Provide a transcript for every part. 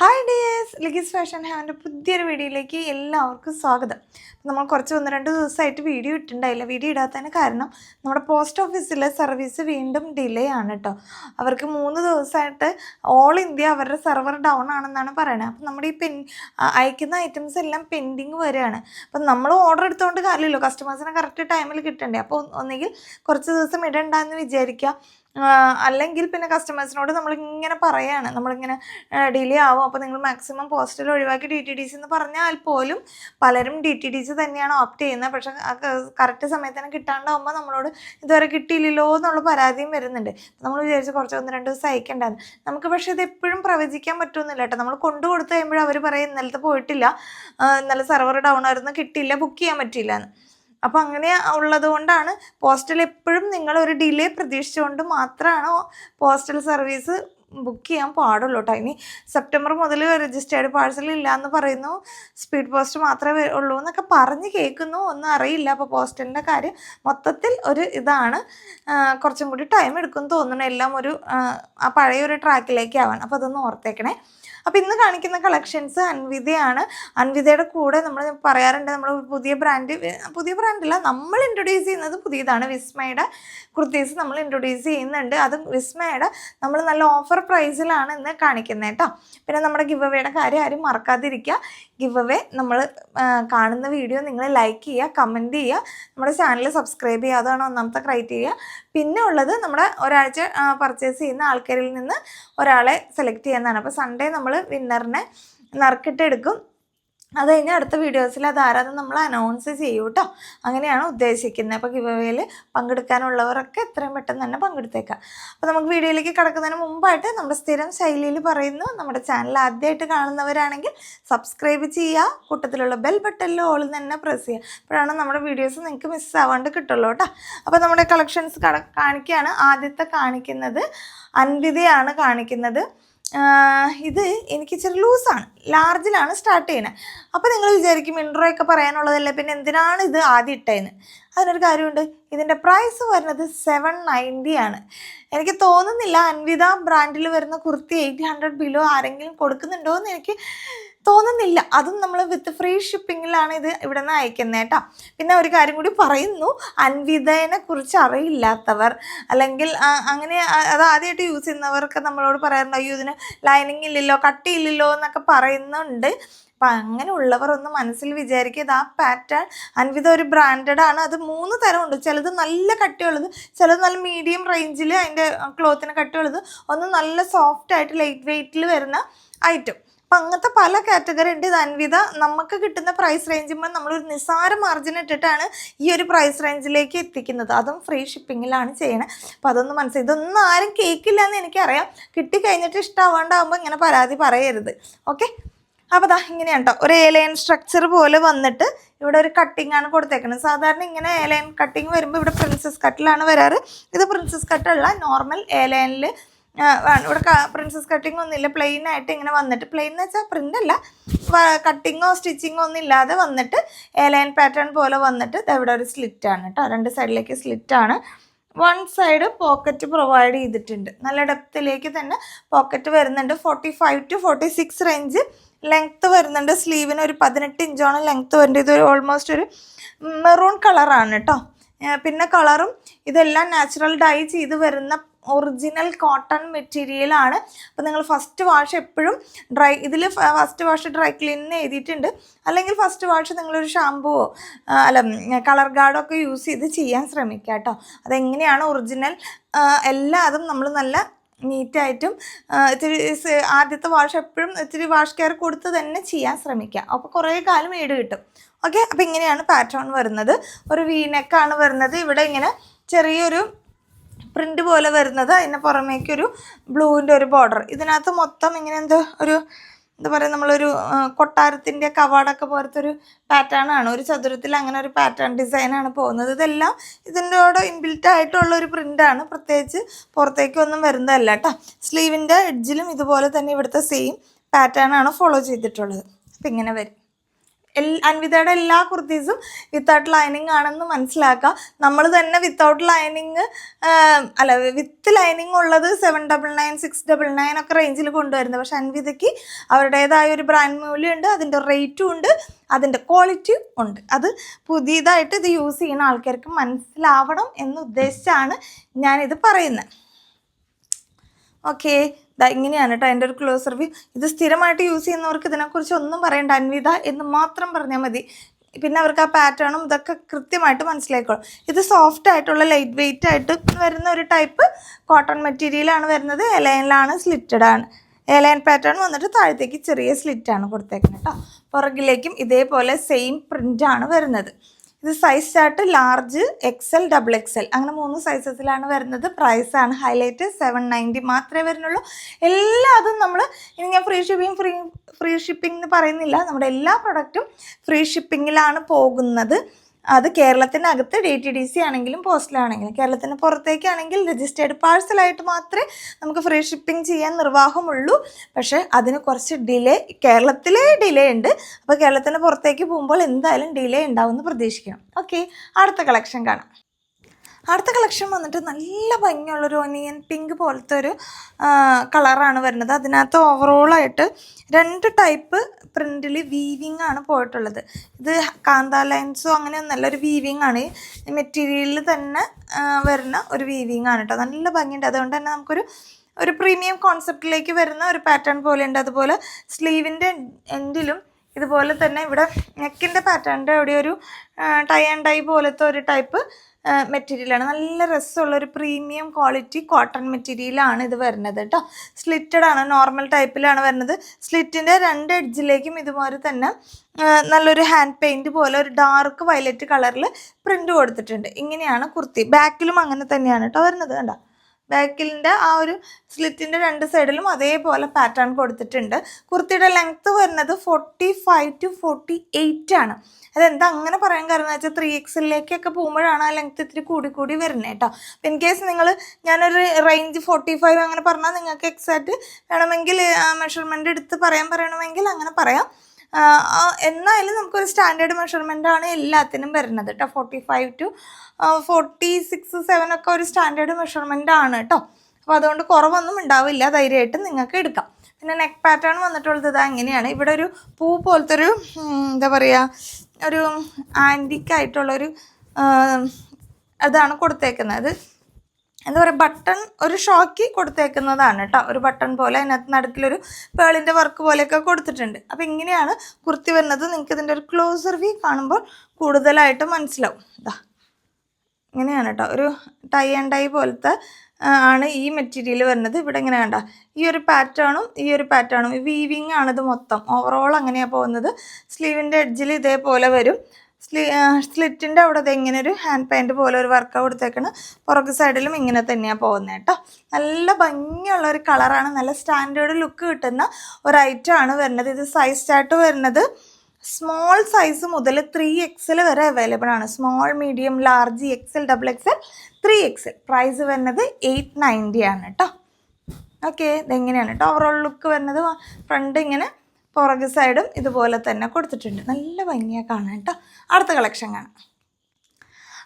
Hi dears ലിഗീസ് fashion ഹാവിന്റെ പുതിയൊരു വീഡിയോയിലേക്ക് എല്ലാവർക്കും സ്വാഗതം. നമ്മൾ കുറച്ച് ഒന്ന് രണ്ട് ദിവസമായിട്ട് വീഡിയോ ഇട്ടിട്ടുണ്ടായില്ല. വീഡിയോ ഇടാത്തതിന് കാരണം നമ്മുടെ പോസ്റ്റ് ഓഫീസിലെ സർവീസ് വീണ്ടും ഡിലേ ആണ് കേട്ടോ അവർക്ക് മൂന്ന് ദിവസമായിട്ട് ഓൾ ഇന്ത്യ അവരുടെ സെർവർ ഡൗൺ ആണെന്നാണ് പറയുന്നത് അപ്പം നമ്മുടെ ഈ പെൻ അയക്കുന്ന ഐറ്റംസ് എല്ലാം പെൻഡിങ് വരികയാണ്. അപ്പം നമ്മൾ ഓർഡർ എടുത്തുകൊണ്ട് കാര്യമില്ലല്ലോ. കസ്റ്റമേഴ്സിനെ കറക്റ്റ് ടൈമിൽ കിട്ടണ്ടേ. അപ്പോൾ ഒന്നുകിൽ കുറച്ച് ദിവസം ഇടണ്ടെന്ന് വിചാരിക്കുക അല്ലെങ്കിൽ പിന്നെ കസ്റ്റമേഴ്സിനോട് നമ്മളിങ്ങനെ പറയാണ്. നമ്മളിങ്ങനെ ഡിലേ ആവും. അപ്പോൾ നിങ്ങൾ മാക്സിമം പോസ്റ്റൽ ഒഴിവാക്കി ഡി ടി ഡി സി എന്ന് പറഞ്ഞാൽ പോലും പലരും ഡി ടി ഡി സി തന്നെയാണ് ഓപ്റ്റ് ചെയ്യുന്നത്. പക്ഷെ കറക്റ്റ് സമയത്തിന് കിട്ടാണ്ടാവുമ്പോൾ നമ്മളോട് ഇതുവരെ കിട്ടിയില്ലല്ലോ എന്നുള്ള പരാതിയും വരുന്നുണ്ട്. നമ്മൾ വിചാരിച്ച് കുറച്ച് ഒന്ന് രണ്ട് ദിവസം അയക്കേണ്ടത് നമുക്ക് പക്ഷേ ഇത് എപ്പോഴും പ്രവചിക്കാൻ പറ്റുമെന്നില്ല കേട്ടോ. നമ്മൾ കൊണ്ടു കൊടുത്തു കഴിയുമ്പോൾ അവർ പറയും ഇന്നലത്തെ പോയിട്ടില്ല. ഇന്നലെ സെർവർ ഡൗൺ ആയിരുന്നു. കിട്ടിയില്ല. ബുക്ക് ചെയ്യാൻ പറ്റിയില്ല എന്ന് അപ്പോൾ അങ്ങനെ ഉള്ളത് കൊണ്ടാണ് പോസ്റ്റൽ എപ്പോഴും നിങ്ങൾ ഒരു ഡിലേ പ്രതീക്ഷിച്ചുകൊണ്ട് മാത്രമാണ് പോസ്റ്റൽ സർവീസ് ബുക്ക് ചെയ്യാൻ പാടുള്ളൂ കേട്ടോ ഇനി സെപ്റ്റംബർ മുതൽ രജിസ്റ്റേർഡ് പാഴ്സൽ ഇല്ല എന്ന് പറയുന്നു. സ്പീഡ് പോസ്റ്റ് മാത്രമേ ഉള്ളൂ എന്നൊക്കെ പറഞ്ഞ് കേൾക്കുന്നു. ഒന്നും അറിയില്ല. അപ്പോൾ പോസ്റ്റലിന്റെ കാര്യം മൊത്തത്തിൽ ഒരു ഇതാണ്. കുറച്ചും കൂടി ടൈം എടുക്കും തോന്നുന്നു. എല്ലാം ഒരു ആ പഴയ ഒരു ട്രാക്കിലേക്ക് ആവാൻ അപ്പോൾ അതൊന്ന് ഓർത്തേക്കണേ. അപ്പോൾ ഇന്ന് കാണിക്കുന്ന കളക്ഷൻസ് അൻവിതയാണ്. അൻവിതയുടെ കൂടെ നമ്മൾ പറയാറുണ്ട് നമ്മൾ പുതിയ ബ്രാൻഡ് പുതിയ ബ്രാൻഡല്ല നമ്മൾ ഇൻട്രൊഡ്യൂസ് ചെയ്യുന്നത് പുതിയതാണ്. വിസ്മയുടെ കുർത്തീസ് നമ്മൾ ഇൻട്രൊഡ്യൂസ് ചെയ്യുന്നുണ്ട്. അതും വിസ്മയുടെ നമ്മൾ നല്ല ഓഫർ പ്രൈസിലാണ് ഇന്ന് കാണിക്കുന്നത് കേട്ടോ. പിന്നെ നമ്മുടെ ഗിവ് അവയുടെ കാര്യം ആരും മറക്കാതിരിക്കുക. ഗിവ് അവേ നമ്മൾ കാണുന്ന വീഡിയോ നിങ്ങൾ ലൈക്ക് ചെയ്യുക കമന്റ് ചെയ്യുക. നമ്മുടെ ചാനൽ സബ്സ്ക്രൈബ് ചെയ്യുക അതാണ് ഒന്നാമത്തെ ക്രൈറ്റീരിയ പിന്നെ ഉള്ളത് നമ്മുടെ ഒരാഴ്ച പർച്ചേസ് ചെയ്യുന്ന ആൾക്കാരിൽ നിന്ന് ഒരാളെ സെലക്ട് ചെയ്യുന്നതാണ് അപ്പോൾ സൺഡേ നമ്മൾ വിന്നറിനെ നറുക്കിട്ടെടുക്കും. അത് കഴിഞ്ഞ് അടുത്ത വീഡിയോസിൽ അത് ആരാന്ന് നമ്മൾ അനൗൺസ് ചെയ്യും കേട്ടോ അങ്ങനെയാണ് ഉദ്ദേശിക്കുന്നത്. അപ്പോൾ ഗിവവേയിൽ പങ്കെടുക്കാനുള്ളവരൊക്കെ എത്രയും പെട്ടെന്ന് തന്നെ പങ്കെടുത്തേക്കാം. അപ്പോൾ നമുക്ക് വീഡിയോയിലേക്ക് കിടക്കുന്നതിന് മുമ്പായിട്ട് നമ്മുടെ സ്ഥിരം ശൈലിയിൽ പറയുന്നു. നമ്മുടെ ചാനൽ ആദ്യമായിട്ട് കാണുന്നവരാണെങ്കിൽ സബ്സ്ക്രൈബ് ചെയ്യുക. കൂട്ടത്തിലുള്ള ബെൽ ബട്ടണിൽ ഓൾ തന്നെ പ്രസ് ചെയ്യുക. അപ്പോഴാണ് നമ്മുടെ വീഡിയോസ് നിങ്ങൾക്ക് മിസ്സാവാണ്ട് കിട്ടുള്ളൂ കേട്ടോ. അപ്പോൾ നമ്മുടെ കളക്ഷൻസ് കാണിക്കുകയാണ് ആദ്യത്തെ കാണിക്കുന്നത് അൻവിതയാണ് കാണിക്കുന്നത്. ഇത് എനിക്ക് ഇച്ചിരി ലൂസാണ്. ലാർജിലാണ് സ്റ്റാർട്ട് ചെയ്യുന്നത് അപ്പോൾ നിങ്ങൾ വിചാരിക്കും ഇൻട്രോ ഒക്കെ പറയാനുള്ളതല്ലേ പിന്നെ എന്തിനാണ് ഇത് ആദ്യം ഇട്ടതെന്ന് അതിനൊരു കാര്യമുണ്ട് ഇതിന്റെ പ്രൈസ് വരുന്നത് സെവൻ നയന്റി ആണ്. എനിക്ക് തോന്നുന്നില്ല അൻവിത ബ്രാൻഡിൽ വരുന്ന കുർത്തി എയ്റ്റ് ഹൺഡ്രഡ് ബിലോ ആരെങ്കിലും കൊടുക്കുന്നുണ്ടോ എന്ന് എനിക്ക് തോന്നുന്നില്ല. അതും നമ്മൾ വിത്ത് ഫ്രീ ഷിപ്പിങ്ങിലാണ് ഇത് ഇവിടെ നിന്ന് അയക്കുന്നത് കേട്ടോ പിന്നെ ഒരു കാര്യം കൂടി പറയുന്നു. അൻവിതയെ കുറിച്ച് അറിയില്ലാത്തവർ അല്ലെങ്കിൽ അങ്ങനെ അത് ആദ്യമായിട്ട് യൂസ് ചെയ്യുന്നവർക്ക് നമ്മളോട് പറയാറുണ്ട് അയ്യോ ഇതിന് ലൈനിങ് ഇല്ലല്ലോ കട്ടിയില്ലല്ലോ എന്നൊക്കെ പറയുന്നുണ്ട്. അപ്പം അങ്ങനെയുള്ളവർ ഒന്ന് മനസ്സിൽ വിചാരിക്കുക ആ പാറ്റേൺ അൻവിത ഒരു ബ്രാൻഡഡ് ആണ്. അത് മൂന്ന് തരമുണ്ട്. ചിലത് നല്ല കട്ടിയുള്ളത് ചിലത് നല്ല മീഡിയം റേഞ്ചിൽ അതിന്റെ ക്ലോത്തിന് കട്ടിയുള്ളത് ഒന്ന് നല്ല സോഫ്റ്റ് ആയിട്ട് ലൈറ്റ് വെയ്റ്റിൽ വരുന്ന ഐറ്റം അപ്പം അങ്ങനത്തെ പല കാറ്റഗറി ഉണ്ട്. ഇത് അൻവിത നമുക്ക് കിട്ടുന്ന പ്രൈസ് റേഞ്ചുമ്പോൾ നമ്മളൊരു നിസ്സാര മാർജിൻ ഇട്ടിട്ടാണ് ഈ ഒരു പ്രൈസ് റേഞ്ചിലേക്ക് എത്തിക്കുന്നത്. അതും ഫ്രീ ഷിപ്പിങ്ങിലാണ് ചെയ്യണത് അപ്പം അതൊന്ന് മനസ്സിലായി. ഇതൊന്നും ആരും കേൾക്കില്ല എന്ന് എനിക്കറിയാം. കിട്ടിക്കഴിഞ്ഞിട്ട് ഇഷ്ടമാവാണ്ടാകുമ്പോൾ ഇങ്ങനെ പരാതി പറയരുത്. ഓക്കെ അപ്പോൾ ദാ ഇങ്ങനെയാണ് കേട്ടോ ഒരു ഏലൈൻ സ്ട്രക്ചർ പോലെ വന്നിട്ട് ഇവിടെ ഒരു കട്ടിംഗ് ആണ് കൊടുത്തേക്കുന്നത് സാധാരണ ഇങ്ങനെ ഏലൈൻ കട്ടിങ് വരുമ്പോൾ ഇവിടെ പ്രിൻസസ് കട്ടിലാണ് വരാറ്. ഇത് പ്രിൻസസ് കട്ടല്ല നോർമൽ ഏലൈനിൽ ഇവിടെ പ്രിൻസസ് കട്ടിംഗ് ഒന്നുമില്ല. പ്ലെയിൻ ആയിട്ട് ഇങ്ങനെ വന്നിട്ട് പ്ലെയിൻ എന്ന് വെച്ചാൽ പ്രിന്റ് അല്ല. കട്ടിങ്ങോ സ്റ്റിച്ചിങ്ങോ ഒന്നും ഇല്ലാതെ വന്നിട്ട് ഏലൈൻ പാറ്റേൺ പോലെ വന്നിട്ട് ഇവിടെ ഒരു സ്ലിറ്റ് ആണ് കേട്ടോ രണ്ട് സൈഡിലേക്ക് സ്ലിറ്റ് ആണ്. വൺ സൈഡ് പോക്കറ്റ് പ്രൊവൈഡ് ചെയ്തിട്ടുണ്ട്. നല്ല ഡെപ്തിലേക്ക് തന്നെ പോക്കറ്റ് വരുന്നുണ്ട്. Forty five to forty six range length വരുന്നുണ്ട്. സ്ലീവിന് ഒരു പതിനെട്ട് ഇഞ്ചോളം ലെങ്ത്ത് വരുന്നുണ്ട്. ഇതൊരു ഓൾമോസ്റ്റ് ഒരു മെറൂൺ കളറാണ് കേട്ടോ പിന്നെ കളറും ഇതെല്ലാം നാച്ചുറൽ ഡൈ ചെയ്ത് വരുന്ന ഒറിജിനൽ കോട്ടൺ മെറ്റീരിയൽ ആണ്. അപ്പോൾ നിങ്ങൾ ഫസ്റ്റ് വാഷ് എപ്പോഴും ഡ്രൈ ഇതിൽ ഫസ്റ്റ് വാഷ് ഡ്രൈ ക്ലീനിന് എഴുതിയിട്ടുണ്ട്. അല്ലെങ്കിൽ ഫസ്റ്റ് വാഷ് നിങ്ങളൊരു ഷാമ്പുവോ അല്ല കളർ ഗാർഡോ ഒക്കെ യൂസ് ചെയ്ത് ചെയ്യാൻ ശ്രമിക്കുക കേട്ടോ. അതെങ്ങനെയാണ് ഒറിജിനൽ എല്ലാതും നമ്മൾ നല്ല നീറ്റായിട്ടും ഇത്തിരി ആദ്യത്തെ വാഷ് എപ്പോഴും ഇത്തിരി വാഷ് കെയർ കൊടുത്ത് തന്നെ ചെയ്യാൻ ശ്രമിക്കുക. അപ്പോൾ കുറേ കാലം ഈട് കിട്ടും. ഓക്കെ അപ്പോൾ ഇങ്ങനെയാണ് പാറ്റേൺ വരുന്നത്. ഒരു വീനെക്കാണ് വരുന്നത്. ഇവിടെ ഇങ്ങനെ ചെറിയൊരു പ്രിന്റ് പോലെ വരുന്നത് അതിന് പുറമേക്കൊരു ബ്ലൂവിന്റെ ഒരു ബോർഡർ. ഇതിനകത്ത് മൊത്തം ഇങ്ങനെ എന്തോ ഒരു എന്താ പറയുക നമ്മളൊരു കൊട്ടാരത്തിന്റെ കവാടൊക്കെ പോലത്തെ ഒരു പാറ്റേൺ ആണ്. ഒരു ചതുരത്തിൽ അങ്ങനെ ഒരു പാറ്റേൺ ഡിസൈനാണ് പോകുന്നത്. ഇതെല്ലാം ഇതിന്റെ കൂടെ ഇൻബിൽറ്റ് ആയിട്ടുള്ള ഒരു പ്രിന്റാണ് പ്രത്യേകിച്ച് പുറത്തേക്കൊന്നും വരുന്നതല്ല കേട്ടോ. സ്ലീവിന്റെ എഡ്ജിലും ഇതുപോലെ തന്നെ ഇവിടുത്തെ സെയിം പാറ്റേൺ ആണ് ഫോളോ ചെയ്തിട്ടുള്ളത്. അപ്പം ഇങ്ങനെ വരും. അൻവിതയുടെ എല്ലാ കുർത്തീസും വിത്തൗട്ട് ലൈനിങ് ആണെന്ന് മനസ്സിലാക്കുക നമ്മൾ തന്നെ വിത്തൗട്ട് ലൈനിങ് അല്ല വിത്ത് ലൈനിങ് ഉള്ളത് seven double nine six double nine ഒക്കെ റേഞ്ചിൽ കൊണ്ടുവരുന്നത്. പക്ഷെ അൻവിതയ്ക്ക് അവരുടേതായ ഒരു ബ്രാൻഡ് മൂല്യമുണ്ട് അതിന്റെ റേറ്റും ഉണ്ട് അതിന്റെ ക്വാളിറ്റിയും ഉണ്ട്. അത് പുതിയതായിട്ട് ഇത് യൂസ് ചെയ്യുന്ന ആൾക്കാർക്ക് മനസ്സിലാവണം എന്ന് ഉദ്ദേശിച്ചാണ് ഞാനിത് പറയുന്നത്. ഓക്കെ ഇങ്ങനെയാണ് കേട്ടോ എന്റെ ഒരു ക്ലോസ് റിവ്യൂ ഇത് സ്ഥിരമായിട്ട് യൂസ് ചെയ്യുന്നവർക്ക് ഇതിനെക്കുറിച്ച് ഒന്നും പറയേണ്ട അൻവിത എന്ന് മാത്രം പറഞ്ഞാൽ മതി. പിന്നെ അവർക്ക് ആ പാറ്റേണും ഇതൊക്കെ കൃത്യമായിട്ട് മനസ്സിലായിക്കോളും. ഇത് സോഫ്റ്റ് ആയിട്ടുള്ള ലൈറ്റ് വെയിറ്റ് ആയിട്ട് വരുന്ന ഒരു ടൈപ്പ് കോട്ടൺ മെറ്റീരിയലാണ് വരുന്നത്. എലൈനിലാണ് സ്ലിറ്റഡ് ആണ്. എലൈൻ പാറ്റേൺ വന്നിട്ട് താഴത്തേക്ക് ചെറിയ സ്ലിറ്റാണ് കൊടുത്തേക്കുന്നത് കേട്ടോ. പുറകിലേക്കും ഇതേപോലെ സെയിം പ്രിന്റാണ് വരുന്നത്. ഇത് size chart large XL double XL അങ്ങനെ മൂന്ന് സൈസസിലാണ് വരുന്നത്. പ്രൈസ് ആണ് ഹൈലൈറ്റ് സെവൻ നയന്റി മാത്രമേ വരുന്നുള്ളൂ. എല്ലാതും നമ്മൾ ഇനി ഞാൻ free shipping free free shipping എന്ന് പറയുന്നില്ല. നമ്മുടെ എല്ലാ പ്രൊഡക്റ്റും ഫ്രീ ഷിപ്പിങ്ങിലാണ് പോകുന്നത്. അത് കേരളത്തിനകത്ത് ഡി ടി ഡി സി ആണെങ്കിലും പോസ്റ്റലാണെങ്കിലും കേരളത്തിന് പുറത്തേക്കാണെങ്കിൽ രജിസ്റ്റേർഡ് പാഴ്സലായിട്ട് മാത്രമേ നമുക്ക് ഫ്രീ ഷിപ്പിംഗ് ചെയ്യാൻ നിർവാഹമുള്ളൂ. പക്ഷേ അതിന് കുറച്ച് ഡിലേ കേരളത്തിലെ ഡിലേ ഉണ്ട്. അപ്പോൾ കേരളത്തിന് പുറത്തേക്ക് പോകുമ്പോൾ എന്തായാലും ഡിലേ ഉണ്ടാവുമെന്ന് പ്രതീക്ഷിക്കണം. ഓക്കെ അടുത്ത കളക്ഷൻ കാണാം. അടുത്ത കളക്ഷൻ വന്നിട്ട് നല്ല ഭംഗിയുള്ളൊരു ഒനിയൻ പിങ്ക് പോലത്തെ ഒരു കളറാണ് വരുന്നത്. അതിനകത്ത് ഓവറോളായിട്ട് രണ്ട് ടൈപ്പ് പ്രിന്റിൽ വീവിങ് ആണ് പോയിട്ടുള്ളത്. ഇത് കാന്ത ലൈൻസോ അങ്ങനെ ഒരു വീവിങ് ആണ്. മെറ്റീരിയലിൽ തന്നെ വരുന്ന ഒരു വീവിങ് ആണ് കേട്ടോ നല്ല ഭംഗിയുണ്ട്. അതുകൊണ്ട് തന്നെ നമുക്കൊരു ഒരു പ്രീമിയം കോൺസെപ്റ്റിലേക്ക് വരുന്ന ഒരു പാറ്റേൺ പോലെ ഉണ്ട് അതുപോലെ സ്ലീവിന്റെ എൻഡിലും ഇതുപോലെ തന്നെ ഇവിടെ നെക്കിന്റെ പാറ്റേണിന്റെ അവിടെ ഒരു ടൈ ആൻഡ് ടൈ പോലത്തെ ഒരു ടൈപ്പ് മെറ്റീരിയലാണ് നല്ല രസമുള്ള ഒരു പ്രീമിയം ക്വാളിറ്റി കോട്ടൺ മെറ്റീരിയലാണ് ഇത് വരുന്നത് കേട്ടോ സ്ലിറ്റഡ് ആണ് നോർമൽ ടൈപ്പിലാണ് വരുന്നത്. സ്ലിറ്റിന്റെ രണ്ട് എഡ്ജിലേക്കും ഇതുപോലെ തന്നെ നല്ലൊരു ഹാൻഡ് പെയിന്റ് പോലെ ഒരു ഡാർക്ക് വയലറ്റ് കളറിൽ പ്രിന്റ് കൊടുത്തിട്ടുണ്ട്. ഇങ്ങനെയാണ് കുർത്തി. ബാക്കിലും അങ്ങനെ തന്നെയാണ് കേട്ടോ വരുന്നത് കണ്ടോ? ബാക്കിലിന്റെ ആ ഒരു സ്ലിറ്റിന്റെ രണ്ട് സൈഡിലും അതേപോലെ പാറ്റേൺ കൊടുത്തിട്ടുണ്ട്. കുർത്തിയുടെ ലെങ്ത്ത് വരുന്നത് forty five to forty eight ആണ്. അതെന്താ അങ്ങനെ പറയാൻ കാരണം വെച്ചാൽ ത്രീ എക്സിലേക്കൊക്കെ പോകുമ്പോഴാണ് ആ ലെങ്ത്ത് ഇത്തിരി കൂടി കൂടി വരുന്നത് കേട്ടോ. അപ്പം ഇൻ കേസ് നിങ്ങൾ ഞാനൊരു റേഞ്ച് ഫോർട്ടി ഫൈവ് അങ്ങനെ പറഞ്ഞാൽ നിങ്ങൾക്ക് എക്സാക്റ്റ് വേണമെങ്കിൽ മെഷർമെന്റ് എടുത്ത് പറയാൻ പറയണമെങ്കിൽ അങ്ങനെ പറയാം. എന്നാലും നമുക്കൊരു സ്റ്റാൻഡേർഡ് മെഷർമെന്റ് ആണ് എല്ലാത്തിനും വരുന്നത് കേട്ടോ forty five to forty six seven ഒക്കെ ഒരു സ്റ്റാൻഡേർഡ് മെഷർമെന്റ് ആണ് കേട്ടോ അപ്പോൾ അതുകൊണ്ട് കുറവൊന്നും ഉണ്ടാവില്ല. ധൈര്യമായിട്ട് നിങ്ങൾക്ക് എടുക്കാം. പിന്നെ നെക്ക് പാറ്റേൺ വന്നിട്ടുള്ളത് ഇതാ എങ്ങനെയാണ് ഇവിടെ ഒരു പൂ പോലത്തെ ഒരു എന്താ പറയുക ഒരു ആന്റിക്കായിട്ടുള്ളൊരു അതാണ് കൊടുത്തേക്കുന്നത്. എന്താ പറയുക ബട്ടൺ ഒരു ഷോക്കി കൊടുത്തേക്കുന്നതാണ് കേട്ടോ. ഒരു ബട്ടൺ പോലെ അതിനകത്ത് നടുക്കിലൊരു പേളിന്റെ വർക്ക് പോലെയൊക്കെ കൊടുത്തിട്ടുണ്ട്. അപ്പോൾ ഇങ്ങനെയാണ് കുർത്തി വരുന്നത്. നിങ്ങൾക്ക് ഇതിന്റെ ഒരു ക്ലോസർ വ്യൂ കാണുമ്പോൾ കൂടുതലായിട്ട് മനസ്സിലാവും. ഇതാ ഇങ്ങനെയാണ് കേട്ടോ. ഒരു ടൈ ആൻഡ് ടൈ പോലത്തെ ആണ് ഈ മെറ്റീരിയൽ വരുന്നത്. ഇവിടെ ഇങ്ങനെ കണ്ട. ഈ ഒരു പാറ്റേണും ഈ ഒരു പാറ്റേണും വീവിങ് ആണിത് മൊത്തം. ഓവറോൾ അങ്ങനെയാണ് പോകുന്നത്. സ്ലീവിന്റെ എഡ്ജിൽ ഇതേപോലെ വരും. സ്ലീ സ്ലിറ്റിന്റെ അവിടെ ഇങ്ങനെ ഒരു ഹാൻഡ് പാന്റ് പോലെ ഒരു വർക്ക് കൊടുത്തേക്കാണ്. പുറകു സൈഡിലും ഇങ്ങനെ തന്നെയാണ് പോകുന്നത് കേട്ടോ. നല്ല ഭംഗിയുള്ള ഒരു കളറാണ് നല്ല സ്റ്റാൻഡേർഡ് ലുക്ക് കിട്ടുന്ന ഒരു ഐറ്റം ആണ് വരുന്നത്. ഇത് സൈസ് ചാർട്ട് വരുന്നത് സ്മോൾ സൈസ് മുതൽ ത്രീ എക്സൽ വരെ അവൈലബിൾ ആണ്. Small medium large XL double XL three XL price വരുന്നത് എയ്റ്റ് നയന്റി ആണ് കേട്ടോ. ഓക്കെ ഇതെങ്ങനെയാണ് കേട്ടോ ഓവറോൾ ലുക്ക് വരുന്നത് ഫ്രണ്ട് ഇങ്ങനെ പുറകു സൈഡും ഇതുപോലെ തന്നെ കൊടുത്തിട്ടുണ്ട്. നല്ല ഭംഗിയാണ് കാണാൻ കേട്ടോ. അടുത്ത കളക്ഷൻ കാണാം.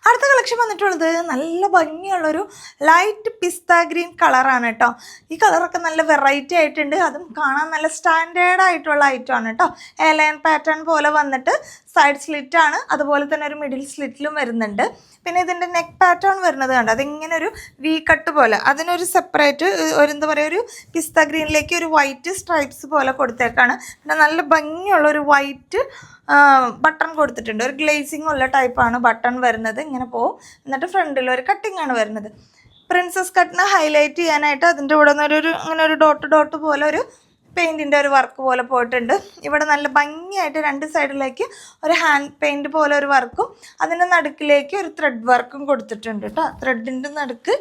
അടുത്ത കളക്ഷൻ വന്നിട്ടുള്ളത് നല്ല ഭംഗിയുള്ളൊരു ലൈറ്റ് പിസ്ത ഗ്രീൻ കളറാണ് കേട്ടോ. ഈ കളറൊക്കെ നല്ല വെറൈറ്റി ആയിട്ടുണ്ട്. അതും കാണാൻ നല്ല സ്റ്റാൻഡേർഡ് ആയിട്ടുള്ള ഐറ്റം ആണ് കേട്ടോ. എലയൻ പാറ്റേൺ പോലെ വന്നിട്ട് സൈഡ് സ്ലിറ്റ് ആണ്. അതുപോലെ തന്നെ ഒരു മിഡിൽ സ്ലിറ്റിലും വരുന്നുണ്ട്. പിന്നെ ഇതിന്റെ നെക്ക് പാറ്റേൺ വരുന്നത് കണ്ട്? അതിങ്ങനെ ഒരു വി കട്ട് പോലെ. അതിനൊരു സെപ്പറേറ്റ് ഒരു എന്താ പറയുക ഒരു പിസ്ത ഗ്രീനിലേക്ക് ഒരു വൈറ്റ് സ്ട്രൈപ്സ് പോലെ കൊടുത്തേക്കാണ്. പിന്നെ നല്ല ഭംഗിയുള്ള ഒരു വൈറ്റ് ബട്ടൺ കൊടുത്തിട്ടുണ്ട്. ഒരു ഗ്ലേസിംഗ് ഉള്ള ടൈപ്പാണ് ബട്ടൺ വരുന്നത്. ഇങ്ങനെ പോവും. എന്നിട്ട് ഫ്രണ്ടിൽ ഒരു കട്ടിംഗ് ആണ് വരുന്നത്. പ്രിൻസസ് കട്ടിനെ ഹൈലൈറ്റ് ചെയ്യാനായിട്ട് അതിന്റെ കൂടെ ഒരു ഇങ്ങനെ ഒരു ഡോട്ട് ഡോട്ട് പോലെ ഒരു പെയിന്റിന്റെ ഒരു വർക്ക് പോലെ പോയിട്ടുണ്ട്. ഇവിടെ നല്ല ഭംഗിയായിട്ട് രണ്ട് സൈഡിലേക്ക് ഒരു ഹാൻഡ് പെയിന്റ് പോലെ ഒരു വർക്കും അതിന്റെ നടുക്കിലേക്ക് ഒരു ത്രെഡ് വർക്കും കൊടുത്തിട്ടുണ്ട് കേട്ടോ. ത്രെഡിന്റെ നടുക്ക്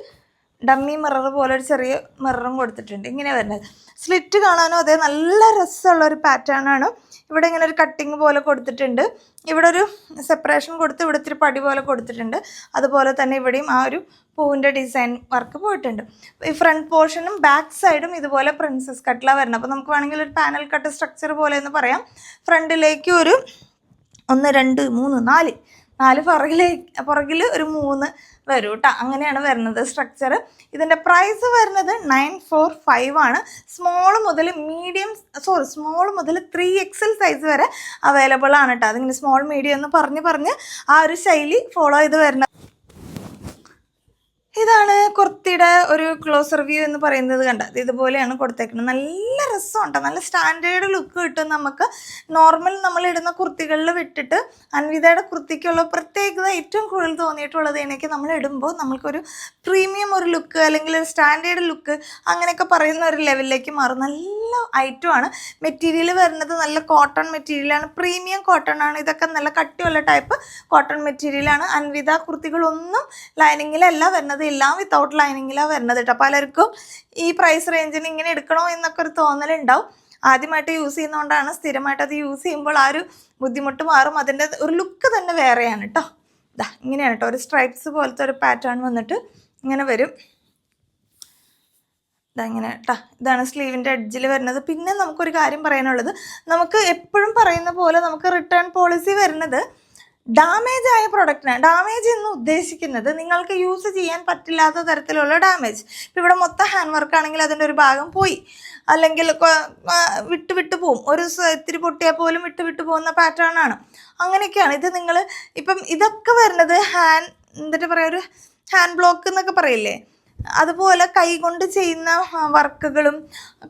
ഡമ്മി മിറർ പോലെ ഒരു ചെറിയ മിററും കൊടുത്തിട്ടുണ്ട്. ഇങ്ങനെ വരുന്നത്. സ്ലിറ്റ് കാണാനും അതേ നല്ല രസമുള്ള ഒരു പാറ്റേൺ ആണ്. ഇവിടെ ഇങ്ങനെ ഒരു കട്ടിങ് പോലെ കൊടുത്തിട്ടുണ്ട്. ഇവിടെ ഒരു സെപ്പറേഷൻ കൊടുത്ത് ഇവിടെ ഇത്തിരി പടി പോലെ കൊടുത്തിട്ടുണ്ട്. അതുപോലെ തന്നെ ഇവിടെയും ആ ഒരു പൂവിന്റെ ഡിസൈൻ വർക്ക് പോയിട്ടുണ്ട്. ഈ ഫ്രണ്ട് പോർഷനും ബാക്ക് സൈഡും ഇതുപോലെ പ്രിൻസസ് കട്ടിലാണ് വരുന്നത്. അപ്പോൾ നമുക്ക് വേണമെങ്കിൽ ഒരു പാനൽ കട്ട് സ്ട്രക്ചർ പോലെ എന്ന് പറയാം ഫ്രണ്ടിലേക്ക് ഒരു ഒന്ന് രണ്ട് മൂന്ന് നാല്. നാല് പുറകിലേക്ക് പുറകിൽ ഒരു മൂന്ന് വരും കേട്ടോ അങ്ങനെയാണ് വരുന്നത് സ്ട്രക്ചർ ഇതിന്റെ പ്രൈസ് വരുന്നത് നയൻ ഫോർ ഫൈവ് ആണ്. സ്മോൾ മുതൽ മീഡിയം സോറി സ്മോൾ മുതൽ ത്രീ എക്സൽ സൈസ് വരെ അവൈലബിൾ ആണ് കേട്ടോ അതിങ്ങനെ സ്മോൾ മീഡിയം എന്ന് പറഞ്ഞ് പറഞ്ഞ് ആ ഒരു ശൈലി ഫോളോ ചെയ്ത് വരുന്ന ഇതാണ് കുർത്തിയുടെ ഒരു ക്ലോസ് റിവ്യൂ എന്ന് പറയുന്നത് കണ്ട. ഇത് ഇതുപോലെയാണ് കൊടുത്തേക്കുന്നത്. നല്ല രസമുണ്ട്. നല്ല സ്റ്റാൻഡേർഡ് ലുക്ക് കിട്ടും നമുക്ക്. നോർമൽ നമ്മൾ ഇടുന്ന കുർത്തികളിൽ വിട്ടിട്ട് അൻവിതയുടെ കുർത്തിക്കുള്ള പ്രത്യേകത ഏറ്റവും കൂടുതൽ തോന്നിയിട്ടുള്ളത് എനിക്ക് നമ്മൾ ഇടുമ്പോൾ നമ്മൾക്കൊരു പ്രീമിയം ഒരു ലുക്ക് അല്ലെങ്കിൽ ഒരു സ്റ്റാൻഡേർഡ് ലുക്ക് അങ്ങനെയൊക്കെ പറയുന്ന ഒരു ലെവലിലേക്ക് മാറും. നല്ല ഐറ്റമാണ് മെറ്റീരിയൽ വരുന്നത് നല്ല കോട്ടൺ മെറ്റീരിയലാണ് പ്രീമിയം കോട്ടൺ ആണ്. ഇതൊക്കെ നല്ല കട്ടിയുള്ള ടൈപ്പ് കോട്ടൺ മെറ്റീരിയലാണ് അൻവിത കുർത്തികളൊന്നും ലൈനിങ്ങിലല്ല വരുന്നത്. എല്ലാം വിത്തൗട്ട് ലൈനിങ്ങിലാണ് വരുന്നത് കേട്ടോ പലർക്കും ഈ പ്രൈസ് റേഞ്ചിന് ഇങ്ങനെ എടുക്കണോ എന്നൊക്കെ ഒരു തോന്നലുണ്ടാവും. ആദ്യമായിട്ട് യൂസ് ചെയ്യുന്നതുകൊണ്ടാണ് സ്ഥിരമായിട്ട് അത് യൂസ് ചെയ്യുമ്പോൾ ആ ഒരു ബുദ്ധിമുട്ട് മാറും. അതിന്റെ ഒരു ലുക്ക് തന്നെ വേറെയാണ് കേട്ടോ ഇതാ ഇങ്ങനെയാണ് കേട്ടോ ഒരു സ്ട്രൈപ്സ് പോലത്തെ ഒരു പാറ്റേൺ വന്നിട്ട് ഇങ്ങനെ വരും. ഇതാ ഇങ്ങനെ ട്ടാ. ഇതാണ് സ്ലീവിന്റെ എഡ്ജിൽ വരുന്നത്. പിന്നെ നമുക്കൊരു കാര്യം പറയാനുള്ളത്. നമുക്ക് എപ്പോഴും പറയുന്ന പോലെ നമുക്ക് റിട്ടേൺ പോളിസി വരുന്നത് ഡാമേജ് ആയ പ്രൊഡക്റ്റിന് ഡാമേജ് എന്ന് ഉദ്ദേശിക്കുന്നത് നിങ്ങൾക്ക് യൂസ് ചെയ്യാൻ പറ്റില്ലാത്ത തരത്തിലുള്ള ഡാമേജ് ഇപ്പം ഇവിടെ മൊത്തം ഹാൻഡ് വർക്ക് ആണെങ്കിൽ അതിന്റെ ഒരു ഭാഗം പോയി. അല്ലെങ്കിൽ വിട്ട് വിട്ട് പോവും. ഒരു ഇത്തിരി പൊട്ടിയാൽ പോലും വിട്ട് വിട്ട് പോകുന്ന പാറ്റേൺ ആണ്. അങ്ങനെയൊക്കെയാണ്. ഇത് നിങ്ങൾ ഇപ്പം ഇതൊക്കെ വരുന്നത് ഹാൻഡ് എന്നിട്ട് പറയുക ഒരു ഹാൻഡ് ബ്ലോക്ക് എന്നൊക്കെ പറയില്ലേ? അതുപോലെ കൈകൊണ്ട് ചെയ്യുന്ന വർക്കുകളും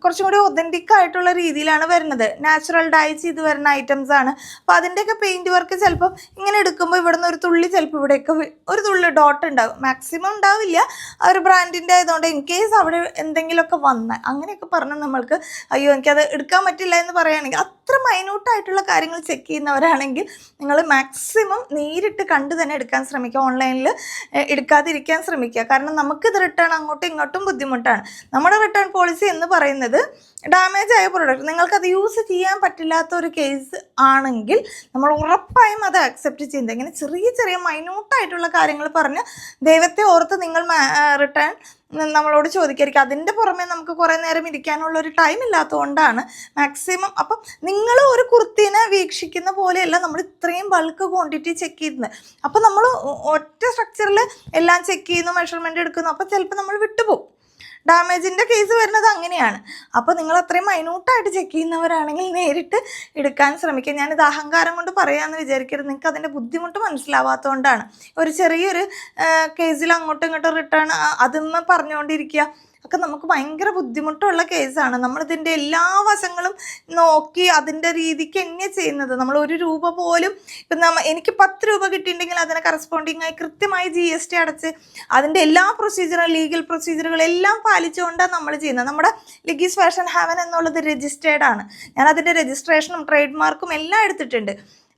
കുറച്ചും കൂടി ഒതന്റിക് ആയിട്ടുള്ള രീതിയിലാണ് വരുന്നത്. നാച്ചുറൽ ഡൈ ചെയ്ത് വരുന്ന ഐറ്റംസ് ആണ്. അപ്പോൾ അതിന്റെയൊക്കെ പെയിന്റ് വർക്ക് ചിലപ്പം ഇങ്ങനെ എടുക്കുമ്പോൾ ഇവിടെ നിന്ന് ഒരു തുള്ളി ചിലപ്പോൾ ഇവിടെയൊക്കെ ഒരു തുള്ളി ഡോട്ട് ഉണ്ടാവും. മാക്സിമം ഉണ്ടാവില്ല. ആ ഒരു ബ്രാൻഡിന്റെ ആയതുകൊണ്ട് ഇൻ കേസ് അവിടെ എന്തെങ്കിലുമൊക്കെ വന്ന അങ്ങനെയൊക്കെ പറഞ്ഞാൽ നമ്മൾക്ക് അയ്യോ എനിക്കത് എടുക്കാൻ പറ്റില്ല എന്ന് പറയുകയാണെങ്കിൽ അത്ര മൈന്യൂട്ടായിട്ടുള്ള കാര്യങ്ങൾ ചെക്ക് ചെയ്യുന്നവരാണെങ്കിൽ നിങ്ങൾ മാക്സിമം നേരിട്ട് കണ്ട് തന്നെ എടുക്കാൻ ശ്രമിക്കുക. ഓൺലൈനിൽ എടുക്കാതിരിക്കാൻ ശ്രമിക്കുക. കാരണം നമുക്കിത് റിട്ടേൺ അങ്ങോട്ടും ഇങ്ങോട്ടും ബുദ്ധിമുട്ടാണ്. നമ്മുടെ റിട്ടേൺ പോളിസി എന്ന് പറയുന്നത് ഡാമേജ് ആയ പ്രോഡക്റ്റ് നിങ്ങൾക്കത് യൂസ് ചെയ്യാൻ പറ്റില്ലാത്ത ഒരു കേസ് ആണെങ്കിൽ നമ്മൾ ഉറപ്പായും അത് അക്സെപ്റ്റ് ചെയ്യുന്നത്. ഇങ്ങനെ ചെറിയ ചെറിയ മൈന്യൂട്ടായിട്ടുള്ള കാര്യങ്ങൾ പറഞ്ഞ് ദൈവത്തെ ഓർത്ത് നിങ്ങൾ റിട്ടേൺ നമ്മളോട് ചോദിക്കായിരിക്കും. അതിന്റെ പുറമെ നമുക്ക് കുറേ നേരം ഇരിക്കാനുള്ള ഒരു ടൈം ഇല്ലാത്തതുകൊണ്ടാണ് മാക്സിമം അപ്പം നിങ്ങൾ ഒരു കുർത്തീനെ വീക്ഷിക്കുന്ന പോലെയല്ല നമ്മൾ ഇത്രയും ബൾക്ക് ക്വാണ്ടിറ്റി ചെക്ക് ചെയ്യുന്നത്. അപ്പോൾ നമ്മൾ ഒറ്റ സ്ട്രക്ചറിൽ എല്ലാം ചെക്ക് ചെയ്യുന്നു മെഷർമെന്റ് എടുക്കുന്നു. അപ്പോൾ ചിലപ്പോൾ നമ്മൾ വിട്ടുപോകും. ഡാമേജിന്റെ കേസ് വരുന്നത് അങ്ങനെയാണ്. അപ്പോൾ നിങ്ങൾ അത്രയും മൈന്യൂട്ടായിട്ട് ചെക്ക് ചെയ്യുന്നവരാണെങ്കിൽ നേരിട്ട് എടുക്കാൻ ശ്രമിക്കുക. ഞാനിത് അഹങ്കാരം കൊണ്ട് പറയാമെന്ന് വിചാരിക്കരുത്. നിങ്ങൾക്ക് അതിന്റെ ബുദ്ധിമുട്ട് മനസ്സിലാവാത്തതുകൊണ്ടാണ് ഒരു ചെറിയൊരു കേസിൽ അങ്ങോട്ടും ഇങ്ങോട്ടും റിട്ടേൺ അതിന്ന് പറഞ്ഞുകൊണ്ടിരിക്കുക. ഒക്കെ നമുക്ക് ഭയങ്കര ബുദ്ധിമുട്ടുള്ള കേസാണ്. നമ്മളിതിന്റെ എല്ലാ വശങ്ങളും നോക്കി അതിന്റെ രീതിക്ക് തന്നെയാണ് ചെയ്യുന്നത്? നമ്മൾ ഒരു രൂപ പോലും ഇപ്പം നമ്മ എനിക്ക് പത്ത് രൂപ കിട്ടിയിട്ടുണ്ടെങ്കിൽ അതിനെ കറസ്പോണ്ടിങ് ആയി കൃത്യമായി ജി എസ് ടി അടച്ച് അതിന്റെ എല്ലാ പ്രൊസീജിയറും ലീഗൽ പ്രൊസീജിയറുകളെല്ലാം പാലിച്ചുകൊണ്ടാണ് നമ്മൾ ചെയ്യുന്നത്. നമ്മുടെ ലിഗീസ് ഫാഷൻ ഹാവൻ എന്നുള്ളത് രജിസ്റ്റേർഡ് ആണ്. ഞാൻ അതിന്റെ രജിസ്ട്രേഷനും ട്രേഡ് മാർക്കും എല്ലാം എടുത്തിട്ടുണ്ട്.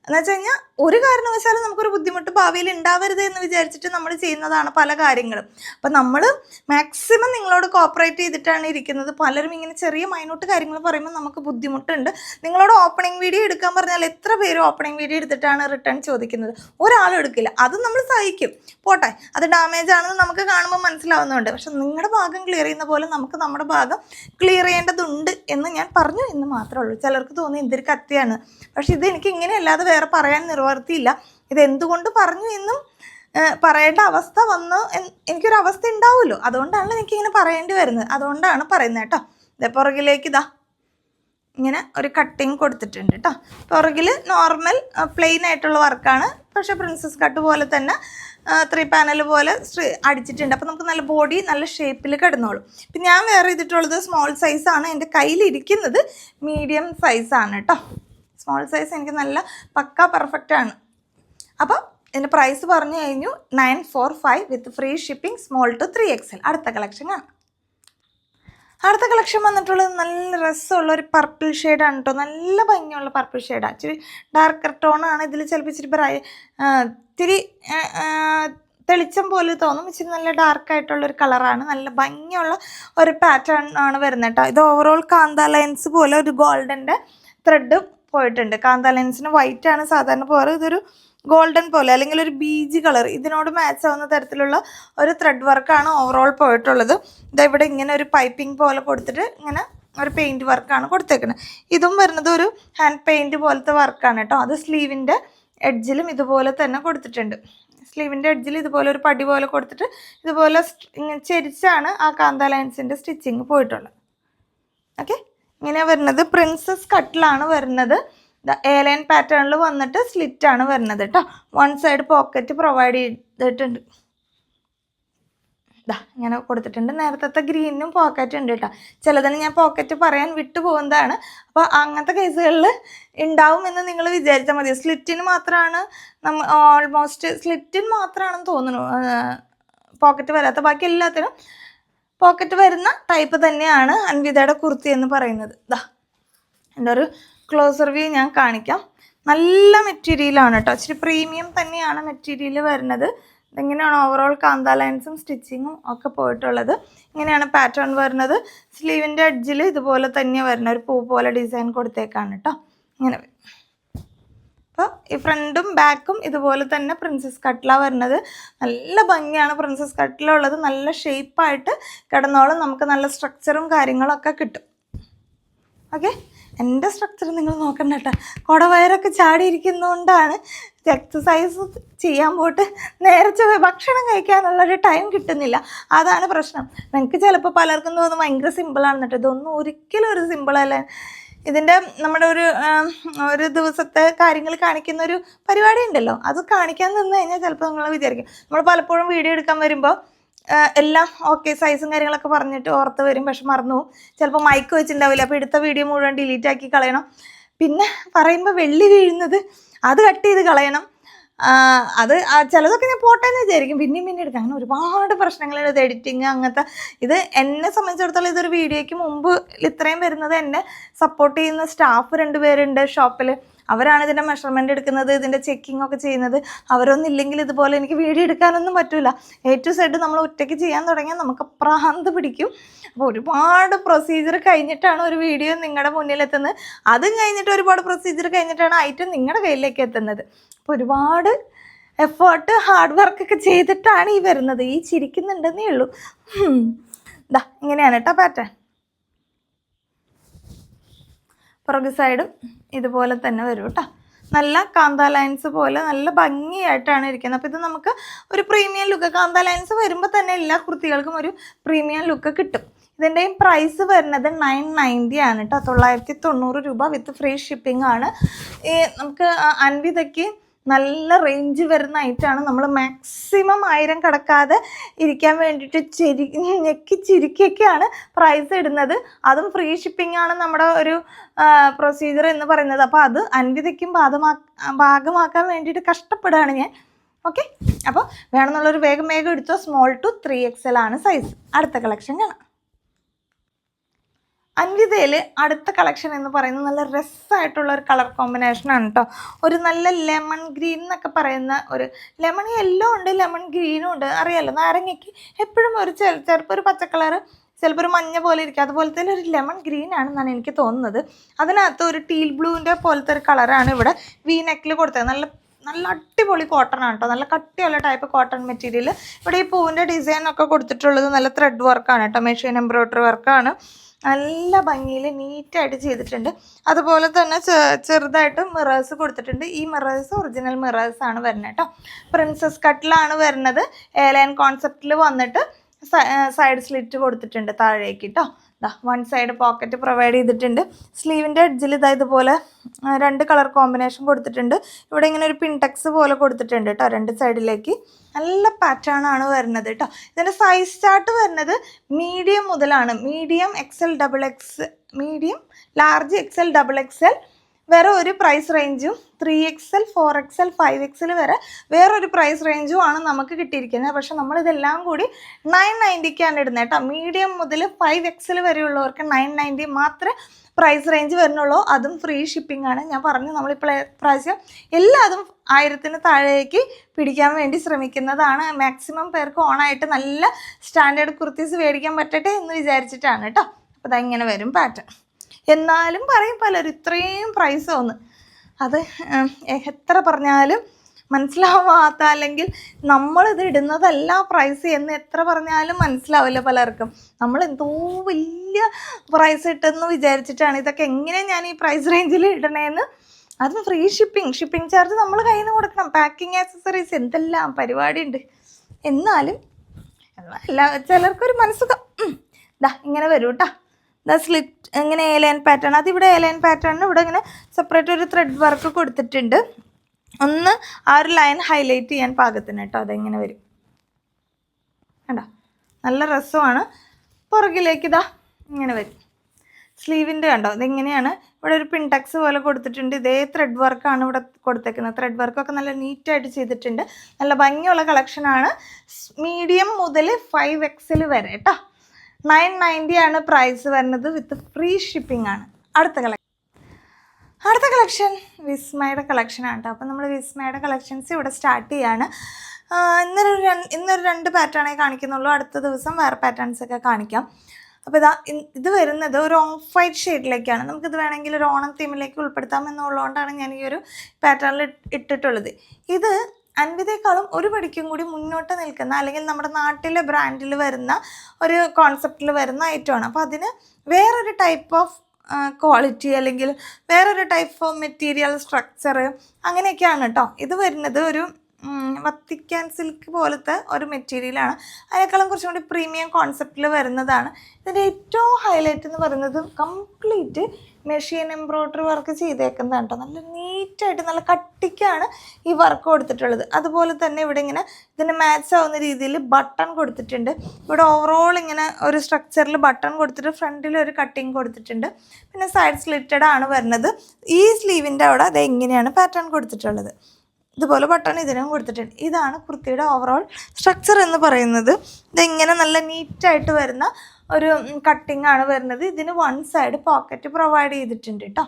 എന്ന് വെച്ച് കഴിഞ്ഞാൽ ഒരു കാരണവശാലും നമുക്കൊരു ബുദ്ധിമുട്ട് ഭാവിയിൽ ഉണ്ടാവരുത് എന്ന് വിചാരിച്ചിട്ട് നമ്മൾ ചെയ്യുന്നതാണ് പല കാര്യങ്ങളും. അപ്പം നമ്മൾ മാക്സിമം നിങ്ങളോട് കോപ്പറേറ്റ് ചെയ്തിട്ടാണ് ഇരിക്കുന്നത്. പലരും ഇങ്ങനെ ചെറിയ മൈനോട്ട് കാര്യങ്ങൾ പറയുമ്പോൾ നമുക്ക് ബുദ്ധിമുട്ടുണ്ട്. നിങ്ങളോട് ഓപ്പണിംഗ് വീഡിയോ എടുക്കാൻ പറഞ്ഞാൽ എത്ര പേര് ഓപ്പണിംഗ് വീഡിയോ എടുത്തിട്ടാണ് റിട്ടേൺ ചോദിക്കുന്നത്? ഒരാളും എടുക്കില്ല. അത് നമ്മൾ സഹിക്കും. പോട്ടെ. അത് ഡാമേജ് ആണെന്ന് നമുക്ക് കാണുമ്പോൾ മനസ്സിലാവുന്നുണ്ട്. പക്ഷെ നിങ്ങളുടെ ഭാഗം ക്ലിയർ ചെയ്യുന്ന പോലെ നമുക്ക് നമ്മുടെ ഭാഗം ക്ലിയർ ചെയ്യേണ്ടതുണ്ട് എന്ന് ഞാൻ പറഞ്ഞു എന്ന് മാത്രമേ ഉള്ളൂ. ചിലർക്ക് തോന്നി എന്തൊരു കത്തിയാണ്. പക്ഷെ ഇത് എനിക്ക് ഇങ്ങനെയല്ലാതെ വേറെ പറയാൻ നിർവർത്തിയില്ല ഇതെന്തുകൊണ്ട് പറഞ്ഞു എന്നും പറയേണ്ട അവസ്ഥ വന്ന് എനിക്കൊരു അവസ്ഥ ഉണ്ടാവുമല്ലോ. അതുകൊണ്ടാണ് എനിക്കിങ്ങനെ പറയേണ്ടി വരുന്നത്. അതുകൊണ്ടാണ് പറയുന്നത് കേട്ടോ. ഇതേ പുറകിലേക്ക് ഇതാ. ഇങ്ങനെ ഒരു കട്ടിങ് കൊടുത്തിട്ടുണ്ട് കേട്ടോ. പുറകിൽ നോർമൽ പ്ലെയിൻ ആയിട്ടുള്ള വർക്കാണ് പക്ഷേ പ്രിൻസസ് കട്ട് പോലെ തന്നെ ത്രീ പാനൽ പോലെ അടിച്ചിട്ടുണ്ട്. അപ്പോൾ നമുക്ക് നല്ല ബോഡി നല്ല ഷേപ്പിൽ കിടന്നോളും. ഇപ്പം ഞാൻ വേറെ ചെയ്തിട്ടുള്ളത് സ്മോൾ സൈസാണ് എന്റെ കയ്യിലിരിക്കുന്നത് മീഡിയം സൈസാണ് കേട്ടോ. സ്മോൾ സൈസ് എനിക്ക് നല്ല പക്ക പെർഫെക്റ്റ് ആണ്. അപ്പോൾ ഇതിന്റെ പ്രൈസ് പറഞ്ഞു കഴിഞ്ഞു nine four five with free shipping small to three XL അടുത്ത കളക്ഷൻ കാണാം. അടുത്ത കളക്ഷൻ വന്നിട്ടുള്ളത് നല്ല രസമുള്ള ഒരു പർപ്പിൾ ഷെയ്ഡാണ് കേട്ടോ നല്ല ഭംഗിയുള്ള പർപ്പിൾ ഷെയ്ഡാണ് ഇച്ചിരി ഡാർക്കർ ടോണാണ് ഇതിൽ ചിലപ്പോൾ ഇച്ചിരി ബ്രൈ ഇത്തിരി തെളിച്ചം പോലെ തോന്നും. ഇച്ചിരി നല്ല ഡാർക്കായിട്ടുള്ളൊരു കളറാണ് നല്ല ഭംഗിയുള്ള ഒരു പാറ്റേൺ ആണ് വരുന്നത് കേട്ടോ ഇത് ഓവറോൾ കാന്ത ലൈൻസ് പോലെ ഒരു ഗോൾഡന്റെ ത്രെഡ് പോയിട്ടുണ്ട്. കാന്ത ലൈൻസിന് വൈറ്റ് ആണ് സാധാരണ പോകാറ് ഇതൊരു ഗോൾഡൻ പോലെ അല്ലെങ്കിൽ ഒരു ബീജ് കളർ ഇതിനോട് മാച്ച് ആവുന്ന തരത്തിലുള്ള ഒരു ത്രെഡ് വർക്കാണ് ഓവറോൾ പോയിട്ടുള്ളത്. ഇതാ ഇവിടെ ഇങ്ങനെ ഒരു പൈപ്പിംഗ് പോലെ കൊടുത്തിട്ട് ഇങ്ങനെ ഒരു പെയിന്റ് വർക്കാണ് കൊടുത്തേക്കുന്നത് ഇതും വരുന്നത് ഒരു ഹാൻഡ് പെയിന്റ് പോലത്തെ വർക്കാണ് കേട്ടോ. അത് സ്ലീവിന്റെ എഡ്ജിലും ഇതുപോലെ തന്നെ കൊടുത്തിട്ടുണ്ട്. സ്ലീവിന്റെ എഡ്ജിൽ ഇതുപോലെ ഒരു പടി പോലെ കൊടുത്തിട്ട് ഇതുപോലെ ഇങ്ങനെ ചെരിച്ചാണ് ആ കാന്ത ലൈൻസിന്റെ സ്റ്റിച്ചിങ് പോയിട്ടുള്ളത്. ഓക്കെ ഇങ്ങനെ വരുന്നത്. പ്രിൻസസ് കട്ടിലാണ് വരുന്നത്. എ ലൈൻ പാറ്റേണിൽ വന്നിട്ട് സ്ലിറ്റ് ആണ് വരുന്നത് കേട്ടോ വൺ സൈഡ് പോക്കറ്റ് പ്രൊവൈഡ് ചെയ്തിട്ടുണ്ട്. ദാ ഇങ്ങനെ കൊടുത്തിട്ടുണ്ട്. നേരത്തെ ഗ്രീനും പോക്കറ്റ് ഉണ്ട് കേട്ടോ ചിലതിന് ഞാൻ പോക്കറ്റ് പറയാൻ വിട്ടു പോകുന്നതാണ്. അപ്പോൾ അങ്ങനത്തെ കേസുകളിൽ ഉണ്ടാവും എന്ന് നിങ്ങൾ വിചാരിച്ചാൽ മതി. സ്ലിറ്റിന് മാത്രമാണ് നമ്മ ഓൾമോസ്റ്റ് സ്ലിറ്റിന് മാത്രമാണെന്ന് തോന്നുന്നു. പോക്കറ്റ് വരാത്ത. ബാക്കി എല്ലാത്തിനും പോക്കറ്റ് വരുന്ന ടൈപ്പ് തന്നെയാണ് അൻവിതയുടെ കുർത്തി എന്ന് പറയുന്നത്. ദാ എന്റെ ഒരു ക്ലോസർ വ്യൂ ഞാൻ കാണിക്കാം. നല്ല മെറ്റീരിയലാണ് കേട്ടോ ഇച്ചിരി പ്രീമിയം തന്നെയാണ് മെറ്റീരിയൽ വരുന്നത്. ഇതെങ്ങനെയാണ് ഓവറോൾ കാന്ത ലൈൻസും സ്റ്റിച്ചിങ്ങും ഒക്കെ പോയിട്ടുള്ളത്. ഇങ്ങനെയാണ് പാറ്റേൺ വരുന്നത്. സ്ലീവിന്റെ അഡ്ജിൽ ഇതുപോലെ തന്നെ വരുന്ന ഒരു പൂ പോലെ ഡിസൈൻ കൊടുത്തേക്കാണ് കേട്ടോ ഇങ്ങനെ അപ്പോൾ ഈ ഫ്രണ്ടും ബാക്കും ഇതുപോലെ തന്നെ പ്രിൻസസ് കട്ടിലാണ് വരുന്നത്. നല്ല ഭംഗിയാണ് പ്രിൻസസ് കട്ടിലുള്ളത് നല്ല ഷേപ്പായിട്ട് കിടന്നോളും നമുക്ക് നല്ല സ്ട്രക്ചറും കാര്യങ്ങളൊക്കെ കിട്ടും. ഓക്കെ എന്റെ സ്ട്രക്ചർ നിങ്ങൾ നോക്കണ്ട കേട്ടോ. കുടവയറൊക്കെ ചാടിയിരിക്കുന്നതുകൊണ്ടാണ് എക്സസൈസ് ചെയ്യാൻ പോയിട്ട് നേരത്തെ ഭക്ഷണം കഴിക്കാനുള്ളൊരു ടൈം കിട്ടുന്നില്ല. അതാണ് പ്രശ്നം. നിങ്ങൾക്ക് ചിലപ്പോൾ പലർക്കും തോന്നും ഭയങ്കര സിമ്പിളാണെന്നിട്ട് ഇതൊന്നും ഒരിക്കലും ഒരു സിമ്പിളല്ല ഇതിന്റെ നമ്മുടെ ഒരു ഒരു ദിവസത്തെ കാര്യങ്ങൾ കാണിക്കുന്ന ഒരു പരിപാടി ഉണ്ടല്ലോ അത് കാണിക്കാൻ നിന്ന് കഴിഞ്ഞാൽ ചിലപ്പോൾ നിങ്ങൾ വിചാരിക്കും. നമ്മൾ പലപ്പോഴും വീഡിയോ എടുക്കാൻ വരുമ്പോൾ എല്ലാം ഓക്കെ സൈസും കാര്യങ്ങളൊക്കെ പറഞ്ഞിട്ട് ഓർത്ത് വരും പക്ഷെ മറന്നു പോകും. ചിലപ്പോൾ മൈക്ക് വെച്ചിട്ടുണ്ടാവില്ല. അപ്പോൾ എടുത്ത വീഡിയോ മുഴുവൻ ഡിലീറ്റ് ആക്കി കളയണം. പിന്നെ പറയുമ്പോൾ വെള്ളി വീഴുന്നത് അത് കട്ട് ചെയ്ത് കളയണം. അത് ചിലതൊക്കെ ഞാൻ പോട്ടെ എന്ന് വിചാരിക്കും. പിന്നെയും പിന്നെ എടുക്കാം. അങ്ങനെ ഒരുപാട് പ്രശ്നങ്ങളുണ്ട്. ഇത് എഡിറ്റിങ് അങ്ങനത്തെ. ഇത് എന്നെ സംബന്ധിച്ചിടത്തോളം ഇതൊരു വീഡിയോയ്ക്ക് മുമ്പ് ഇത്രയും വരുന്നത് എന്നെ സപ്പോർട്ട് ചെയ്യുന്ന സ്റ്റാഫ് രണ്ടുപേരുണ്ട് ഷോപ്പിൽ അവരാണ് ഇതിന്റെ മെഷർമെന്റ് എടുക്കുന്നത് ഇതിന്റെ ചെക്കിംഗ് ഒക്കെ ചെയ്യുന്നത്. അവരൊന്നില്ലെങ്കിൽ ഇതുപോലെ എനിക്ക് വീഡിയോ എടുക്കാനൊന്നും പറ്റില്ല എ ടു സെഡ് നമ്മൾ ഒറ്റയ്ക്ക് ചെയ്യാൻ തുടങ്ങിയാൽ നമുക്ക് പ്രാന്ത് പിടിക്കും. അപ്പോൾ ഒരുപാട് പ്രൊസീജിയർ കഴിഞ്ഞിട്ടാണ് ഒരു വീഡിയോ നിങ്ങളുടെ മുന്നിലെത്തുന്നത്. അതും കഴിഞ്ഞിട്ട് ഒരുപാട് പ്രൊസീജിയർ കഴിഞ്ഞിട്ടാണ് ഐറ്റം നിങ്ങളുടെ കയ്യിലേക്ക് എത്തുന്നത്. അപ്പോൾ ഒരുപാട് എഫേർട്ട് ഹാർഡ് വർക്കൊക്കെ ചെയ്തിട്ടാണ് ഈ വരുന്നത്. ഈ ചിരിക്കുന്നുണ്ടെന്നേ ഉള്ളൂ. ഇതാ ഇങ്ങനെയാണ് കേട്ടോ പാറ്റേൺ പുറകു സൈഡും ഇതുപോലെ തന്നെ വരും കേട്ടോ നല്ല കാന്ത ലൈൻസ് പോലെ നല്ല ഭംഗിയായിട്ടാണ് ഇരിക്കുന്നത്. അപ്പോൾ ഇത് നമുക്ക് ഒരു പ്രീമിയം ലുക്ക് കാന്ത ലൈൻസ് വരുമ്പോൾ തന്നെ എല്ലാ കുർത്തികൾക്കും ഒരു പ്രീമിയം ലുക്ക് കിട്ടും. ഇതിന്റെയും പ്രൈസ് വരുന്നത് നയൻ നയന്റി ആണ് കേട്ടോ തൊള്ളായിരത്തി തൊണ്ണൂറ് രൂപ വിത്ത് ഫ്രീ ഷിപ്പിംഗ് ആണ്. ഈ നമുക്ക് അൻവിതയ്ക്ക് നല്ല റേഞ്ച് വരുന്ന ഐറ്റമാണ് നമ്മൾ മാക്സിമം ആയിരം കടക്കാതെ ഇരിക്കാൻ വേണ്ടിയിട്ട് ചിരി ഞെക്കി ചിരിക്കൊക്കെയാണ് പ്രൈസ് ഇടുന്നത്. അതും ഫ്രീ ഷിപ്പിംഗ് ആണ് നമ്മുടെ ഒരു പ്രൊസീജിയർ എന്ന് പറയുന്നത്. അപ്പോൾ അത് അൻവിതയ്ക്കും ബാധമാ ഭാഗമാക്കാൻ വേണ്ടിയിട്ട് കഷ്ടപ്പെടുകയാണ് ഞാൻ. ഓക്കെ അപ്പോൾ വേണമെന്നുള്ളൊരു വേഗം വേഗം എടുത്തോ. Small to three X L ആണ് സൈസ് അടുത്ത കളക്ഷൻ കാണാം. അൻവിതയിൽ അടുത്ത കളക്ഷൻ എന്ന് പറയുന്നത് നല്ല രസമായിട്ടുള്ള ഒരു കളർ കോമ്പിനേഷനാണ് കേട്ടോ ഒരു നല്ല ലെമൺ ഗ്രീൻ എന്നൊക്കെ പറയുന്ന ഒരു ലെമൺ യെല്ലോ ഉണ്ട് ലെമൺ ഗ്രീനും ഉണ്ട്. അറിയാലോ നാരങ്ങയ്ക്ക് എപ്പോഴും ഒരു ചെറുപ്പം ഒരു പച്ച ചിലപ്പോൾ ഒരു മഞ്ഞ പോലെ ഇരിക്കും. അതുപോലത്തെ ഒരു ലെമൺ ഗ്രീൻ ആണെന്നാണ് എനിക്ക് തോന്നുന്നത്. അതിനകത്ത് ഒരു ടീൽ ബ്ലൂവിന്റെ പോലത്തെ ഒരു കളറാണ് ഇവിടെ വി നെക്കിൽ കൊടുത്തത്. നല്ല നല്ല അടിപൊളി കോട്ടൺ ആണ് കേട്ടോ നല്ല കട്ടിയുള്ള ടൈപ്പ് കോട്ടൺ മെറ്റീരിയൽ ഇവിടെ ഈ പൂവിന്റെ ഡിസൈൻ ഒക്കെ കൊടുത്തിട്ടുള്ളത് നല്ല ത്രെഡ് വർക്കാണ് കേട്ടോ മെഷീൻ എംബ്രോയ്ഡറി വർക്കാണ് നല്ല ഭംഗിയിൽ നീറ്റായിട്ട് ചെയ്തിട്ടുണ്ട്. അതുപോലെ തന്നെ ചെറുതായിട്ട് മിറേഴ്സ് കൊടുത്തിട്ടുണ്ട്. ഈ മിറേഴ്സ് ഒറിജിനൽ മിറേഴ്സ് ആണ് വരുന്നത് കേട്ടോ പ്രിൻസസ് കട്ടിലാണ് വരുന്നത്. എയർലൈൻ കോൺസെപ്റ്റിൽ വന്നിട്ട് സൈഡ് സ്ലിറ്റ് കൊടുത്തിട്ടുണ്ട് താഴേക്ക് കേട്ടോ വൺ സൈഡ് പോക്കറ്റ് പ്രൊവൈഡ് ചെയ്തിട്ടുണ്ട്. സ്ലീവിന്റെ എഡ്ജിൽ ഇതാ ഇതുപോലെ രണ്ട് കളർ കോമ്പിനേഷൻ കൊടുത്തിട്ടുണ്ട്. ഇവിടെ ഇങ്ങനെ ഒരു പിൻടെക്സ് പോലെ കൊടുത്തിട്ടുണ്ട് കേട്ടോ രണ്ട് സൈഡിലേക്ക് നല്ല പാറ്റേൺ ആണ് വരുന്നത് കേട്ടോ ഇതിന്റെ സൈസ് ചാർട്ട് വരുന്നത് മീഡിയം മുതലാണ്. Medium XL double X medium large XL double XL വേറെ ഒരു price റേഞ്ചും three XL four XL five XL വരെ വേറൊരു പ്രൈസ് റേഞ്ചും ആണ് നമുക്ക് കിട്ടിയിരിക്കുന്നത്. പക്ഷെ നമ്മളിതെല്ലാം കൂടി നയൻ നയന്റിക്കാണ് ഇടുന്നത് കേട്ടോ. മീഡിയം മുതൽ ഫൈവ് എക്സൽ വരെയുള്ളവർക്ക് നയൻ നയന്റി മാത്രമേ പ്രൈസ് റേഞ്ച് വരുന്നുള്ളൂ. അതും ഫ്രീ ഷിപ്പിംഗ് ആണ്. ഞാൻ പറഞ്ഞു നമ്മളിപ്പോൾ പ്രാവശ്യം എല്ലാതും ആയിരത്തിന് താഴേക്ക് പിടിക്കാൻ വേണ്ടി ശ്രമിക്കുന്നതാണ്. മാക്സിമം പേർക്ക് ഓണായിട്ട് നല്ല സ്റ്റാൻഡേർഡ് കുർത്തീസ് മേടിക്കാൻ പറ്റട്ടെ എന്ന് വിചാരിച്ചിട്ടാണ് കേട്ടോ. അപ്പോൾ അതങ്ങനെ വരും പാറ്റേൺ എന്നാലും പറയും പലരും ഇത്രയും പ്രൈസ് ഒന്ന് അത് എത്ര പറഞ്ഞാലും മനസ്സിലാവാത്ത അല്ലെങ്കിൽ നമ്മളിത് ഇടുന്നതല്ല പ്രൈസ് എന്ന് എത്ര പറഞ്ഞാലും മനസ്സിലാവില്ല പലർക്കും. നമ്മൾ എന്തോ വലിയ പ്രൈസ് ഇട്ടെന്ന് വിചാരിച്ചിട്ടാണ് ഇതൊക്കെ എങ്ങനെ ഞാൻ ഈ പ്രൈസ് റേഞ്ചിൽ ഇടണേന്ന്. അതും ഫ്രീ ഷിപ്പിംഗ് ഷിപ്പിംഗ് ചാർജ് നമ്മൾ കയ്യിൽ നിന്ന് കൊടുക്കണം. പാക്കിംഗ് ആക്സസറീസ് എന്തെല്ലാം പരിപാടി ഉണ്ട് എന്നാലും എല്ലാ ചിലർക്കൊരു മനസ്സുഖം. ഇതാ ഇങ്ങനെ വരൂ കേട്ടോ സ്ലിറ്റ് ഇങ്ങനെ ഏലൈൻ പാറ്റേൺ അതിവിടെ ഏലൈൻ പാറ്റേണിന് ഇവിടെ ഇങ്ങനെ സെപ്പറേറ്റ് ഒരു ത്രെഡ് വർക്ക് കൊടുത്തിട്ടുണ്ട്. ഒന്ന് ആ ഒരു ലൈൻ ഹൈലൈറ്റ് ചെയ്യാൻ പാകത്തിന് കേട്ടോ അതെങ്ങനെ വരും. കണ്ടോ? നല്ല രസമാണ്. പുറകിലേക്ക് ഇതാ ഇങ്ങനെ വരും. സ്ലീവിന്റെ കണ്ടോ? ഇതെങ്ങനെയാണ്. ഇവിടെ ഒരു പിൻടക്സ് പോലെ കൊടുത്തിട്ടുണ്ട്. ഇതേ ത്രെഡ് വർക്കാണ് ഇവിടെ കൊടുത്തേക്കുന്നത്. ത്രെഡ് വർക്കൊക്കെ നല്ല നീറ്റായിട്ട് ചെയ്തിട്ടുണ്ട്. നല്ല ഭംഗിയുള്ള കളക്ഷനാണ് മീഡിയം മുതൽ ഫൈവ് എക്സിൽ വരെ കേട്ടോ. നയൻ നയന്റി ആണ് പ്രൈസ് വരുന്നത് വിത്ത് ഫ്രീ ഷിപ്പിംഗ് ആണ്. അടുത്ത കളക്ഷൻ അടുത്ത കളക്ഷൻ വിസ്മയുടെ കളക്ഷനാണ് കേട്ടോ അപ്പോൾ നമ്മൾ വിസ്മയുടെ കളക്ഷൻസ് ഇവിടെ സ്റ്റാർട്ട് ചെയ്യാണ്. ഇന്നൊരു ഇന്നൊരു രണ്ട് പാറ്റേണേ കാണിക്കുന്നുള്ളൂ. അടുത്ത ദിവസം വേറെ പാറ്റേൺസ് ഒക്കെ കാണിക്കാം. അപ്പോൾ ഇതാ ഇത് വരുന്നത് ഒരു ഓഫ് വൈറ്റ് ഷെയ്ഡിലേക്കാണ് നമുക്കിത് വേണമെങ്കിൽ ഒരു ഓണം തീമിലേക്ക് ഉൾപ്പെടുത്താം എന്നുള്ളതുകൊണ്ടാണ് ഞാൻ ഈ ഒരു പാറ്റേണിൽ ഇട്ടിട്ടുള്ളത്. ഇത് അൻവിതേക്കാളും ഒരു പടിക്കും കൂടി മുന്നോട്ട് നിൽക്കുന്ന അല്ലെങ്കിൽ നമ്മുടെ നാട്ടിലെ ബ്രാൻഡിൽ വരുന്ന ഒരു കോൺസെപ്റ്റിൽ വരുന്ന ഐറ്റമാണ് അപ്പോൾ അതിന് വേറൊരു ടൈപ്പ് ഓഫ് ക്വാളിറ്റി അല്ലെങ്കിൽ വേറൊരു ടൈപ്പ് ഓഫ് മെറ്റീരിയൽ സ്ട്രക്ചർ അങ്ങനെയൊക്കെയാണ് കേട്ടോ ഇത് വരുന്നത് ഒരു വത്തിക്കാൻ സിൽക്ക് പോലത്തെ ഒരു മെറ്റീരിയലാണ് അതിനേക്കാളും കുറച്ചും കൂടി പ്രീമിയം കോൺസെപ്റ്റിൽ വരുന്നതാണ്. ഇതിന്റെ ഏറ്റവും ഹൈലൈറ്റ് എന്ന് പറയുന്നത് കംപ്ലീറ്റ് മെഷീൻ എംബ്രോയ്ഡറി വർക്ക് ചെയ്തേക്കുന്നതാണ് കേട്ടോ. നല്ല നീറ്റായിട്ട് നല്ല കട്ടിക്കാണ് ഈ വർക്ക് കൊടുത്തിട്ടുള്ളത്. അതുപോലെ തന്നെ ഇവിടെ ഇങ്ങനെ ഇതിന് മാച്ച് ആവുന്ന രീതിയിൽ ബട്ടൺ കൊടുത്തിട്ടുണ്ട്. ഇവിടെ ഓവറോൾ ഇങ്ങനെ ഒരു സ്ട്രക്ചറിൽ ബട്ടൺ കൊടുത്തിട്ട് ഫ്രണ്ടിൽ ഒരു കട്ടിങ് കൊടുത്തിട്ടുണ്ട്. പിന്നെ സൈഡ് സ്ലിറ്റഡ് ആണ് വരുന്നത്. ഈ സ്ലീവിന്റെ അവിടെ അത് എങ്ങനെയാണ് പാറ്റേൺ കൊടുത്തിട്ടുള്ളത്. ഇതുപോലെ ബട്ടൺ ഇതിനും കൊടുത്തിട്ടുണ്ട്. ഇതാണ് കുർത്തിയുടെ ഓവറോൾ സ്ട്രക്ചർ എന്ന് പറയുന്നത്. ഇതിങ്ങനെ നല്ല നീറ്റായിട്ട് വരുന്ന ഒരു കട്ടിംഗ് ആണ് വരുന്നത്. ഇതിന് വൺ സൈഡ് പോക്കറ്റ് പ്രൊവൈഡ് ചെയ്തിട്ടുണ്ട് കേട്ടോ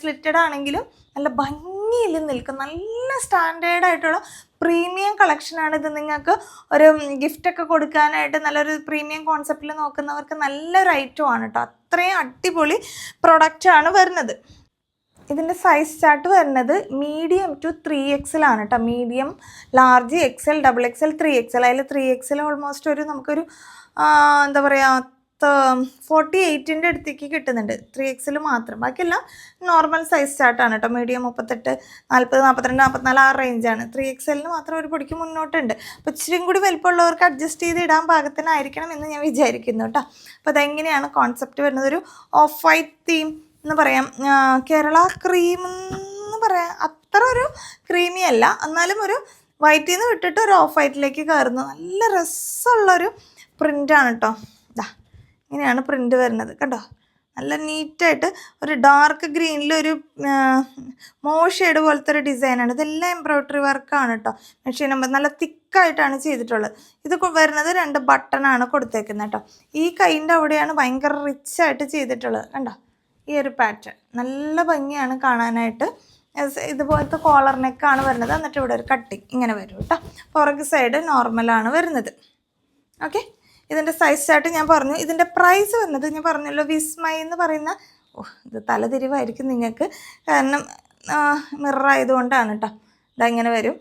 സ്ലിറ്റഡ് ആണെങ്കിലും നല്ല ഭംഗിയിൽ നിൽക്കും. നല്ല സ്റ്റാൻഡേർഡ് ആയിട്ടുള്ള പ്രീമിയം കളക്ഷനാണ് ഇത്. നിങ്ങൾക്ക് ഒരു ഗിഫ്റ്റൊക്കെ കൊടുക്കാനായിട്ട് നല്ലൊരു പ്രീമിയം കോൺസെപ്റ്റിൽ നോക്കുന്നവർക്ക് നല്ലൊരു ഐറ്റം ആണ് കേട്ടോ അത്രയും അടിപൊളി ആണ് വരുന്നത്. ഇതിന്റെ സൈസ് ചാർട്ട് വരുന്നത് മീഡിയം ടു ത്രീ എക്സിലാണ് കേട്ടോ medium large XL double XL three XL അതിൽ ത്രീ എക്സൽ ഓൾമോസ്റ്റ് ഒരു നമുക്കൊരു എന്താ പറയുക ഫോർട്ടി എയ്റ്റിന്റെ അടുത്തേക്ക് കിട്ടുന്നുണ്ട്. ത്രീ എക്സിൽ മാത്രം. ബാക്കിയെല്ലാം നോർമൽ സൈസ് ചാർട്ടാണ് കേട്ടോ മീഡിയം മുപ്പത്തെട്ട് നാൽപ്പത് നാൽപ്പത്തിരണ്ട് നാൽപ്പത്തിനാല് ആ റേഞ്ചാണ് ത്രീ എക്സലിന് മാത്രം ഒരു പൊടിക്ക് മുന്നോട്ടുണ്ട്. അപ്പോൾ ഇച്ചിരിയും കൂടി വലിപ്പമുള്ളവർക്ക് അഡ്ജസ്റ്റ് ചെയ്ത് ഇടാൻ പാകത്തിനായിരിക്കണം എന്ന് ഞാൻ വിചാരിക്കുന്നു കേട്ടോ അപ്പോൾ അതെങ്ങനെയാണ് കോൺസെപ്റ്റ് വരുന്നത് ഒരു ഓഫ് വൈറ്റ് തീം എന്ന് പറയാം. കേരള ക്രീം എന്ന് പറയാം. അത്ര ഒരു ക്രീമി അല്ല. എന്നാലും ഒരു വൈറ്റിൽ നിന്ന് വിട്ടിട്ട് ഒരു ഓഫ് വൈറ്റിലേക്ക് കയറുന്നു. നല്ല രസമുള്ളൊരു പ്രിന്റാണ് കേട്ടോ ഇതാ ഇങ്ങനെയാണ് പ്രിന്റ് വരുന്നത്. കണ്ടോ? നല്ല നീറ്റായിട്ട് ഒരു ഡാർക്ക് ഗ്രീനിൽ ഒരു മോഷേഡ് പോലത്തെ ഒരു ഡിസൈനാണ് ഇതെല്ലാം എംബ്രോയ്ഡറി വർക്കാണ് കേട്ടോ മെഷീൻ നമ്പർ നല്ല തിക്കായിട്ടാണ് ചെയ്തിട്ടുള്ളത്. ഇത് വരുന്നത് രണ്ട് ബട്ടണാണ് കൊടുത്തേക്കുന്നത് കേട്ടോ ഈ കൈന്റെ അവിടെയാണ് ഭയങ്കര റിച്ചായിട്ട് ചെയ്തിട്ടുള്ളത്. കണ്ടോ? ഈ ഒരു പാറ്റേൺ നല്ല ഭംഗിയാണ് കാണാനായിട്ട്. ഇതുപോലത്തെ കോളർ നെക്കാണ് വരുന്നത്. എന്നിട്ട് ഇവിടെ ഒരു കട്ടിങ് ഇങ്ങനെ വരും കേട്ടോ പുറക് സൈഡ് നോർമലാണ് വരുന്നത്. ഓക്കെ ഇതിന്റെ സൈസ് ചാർട്ട് ഞാൻ പറഞ്ഞു. ഇതിന്റെ പ്രൈസ് വരുന്നത് ഞാൻ പറഞ്ഞല്ലോ വിസ്മയ എന്ന് പറയുന്ന ഇത് തലതിരിവായിരിക്കും നിങ്ങൾക്ക്. കാരണം മിറർ ആയതുകൊണ്ടാണ് കേട്ടോ ഇതാ ഇങ്ങനെ വരും.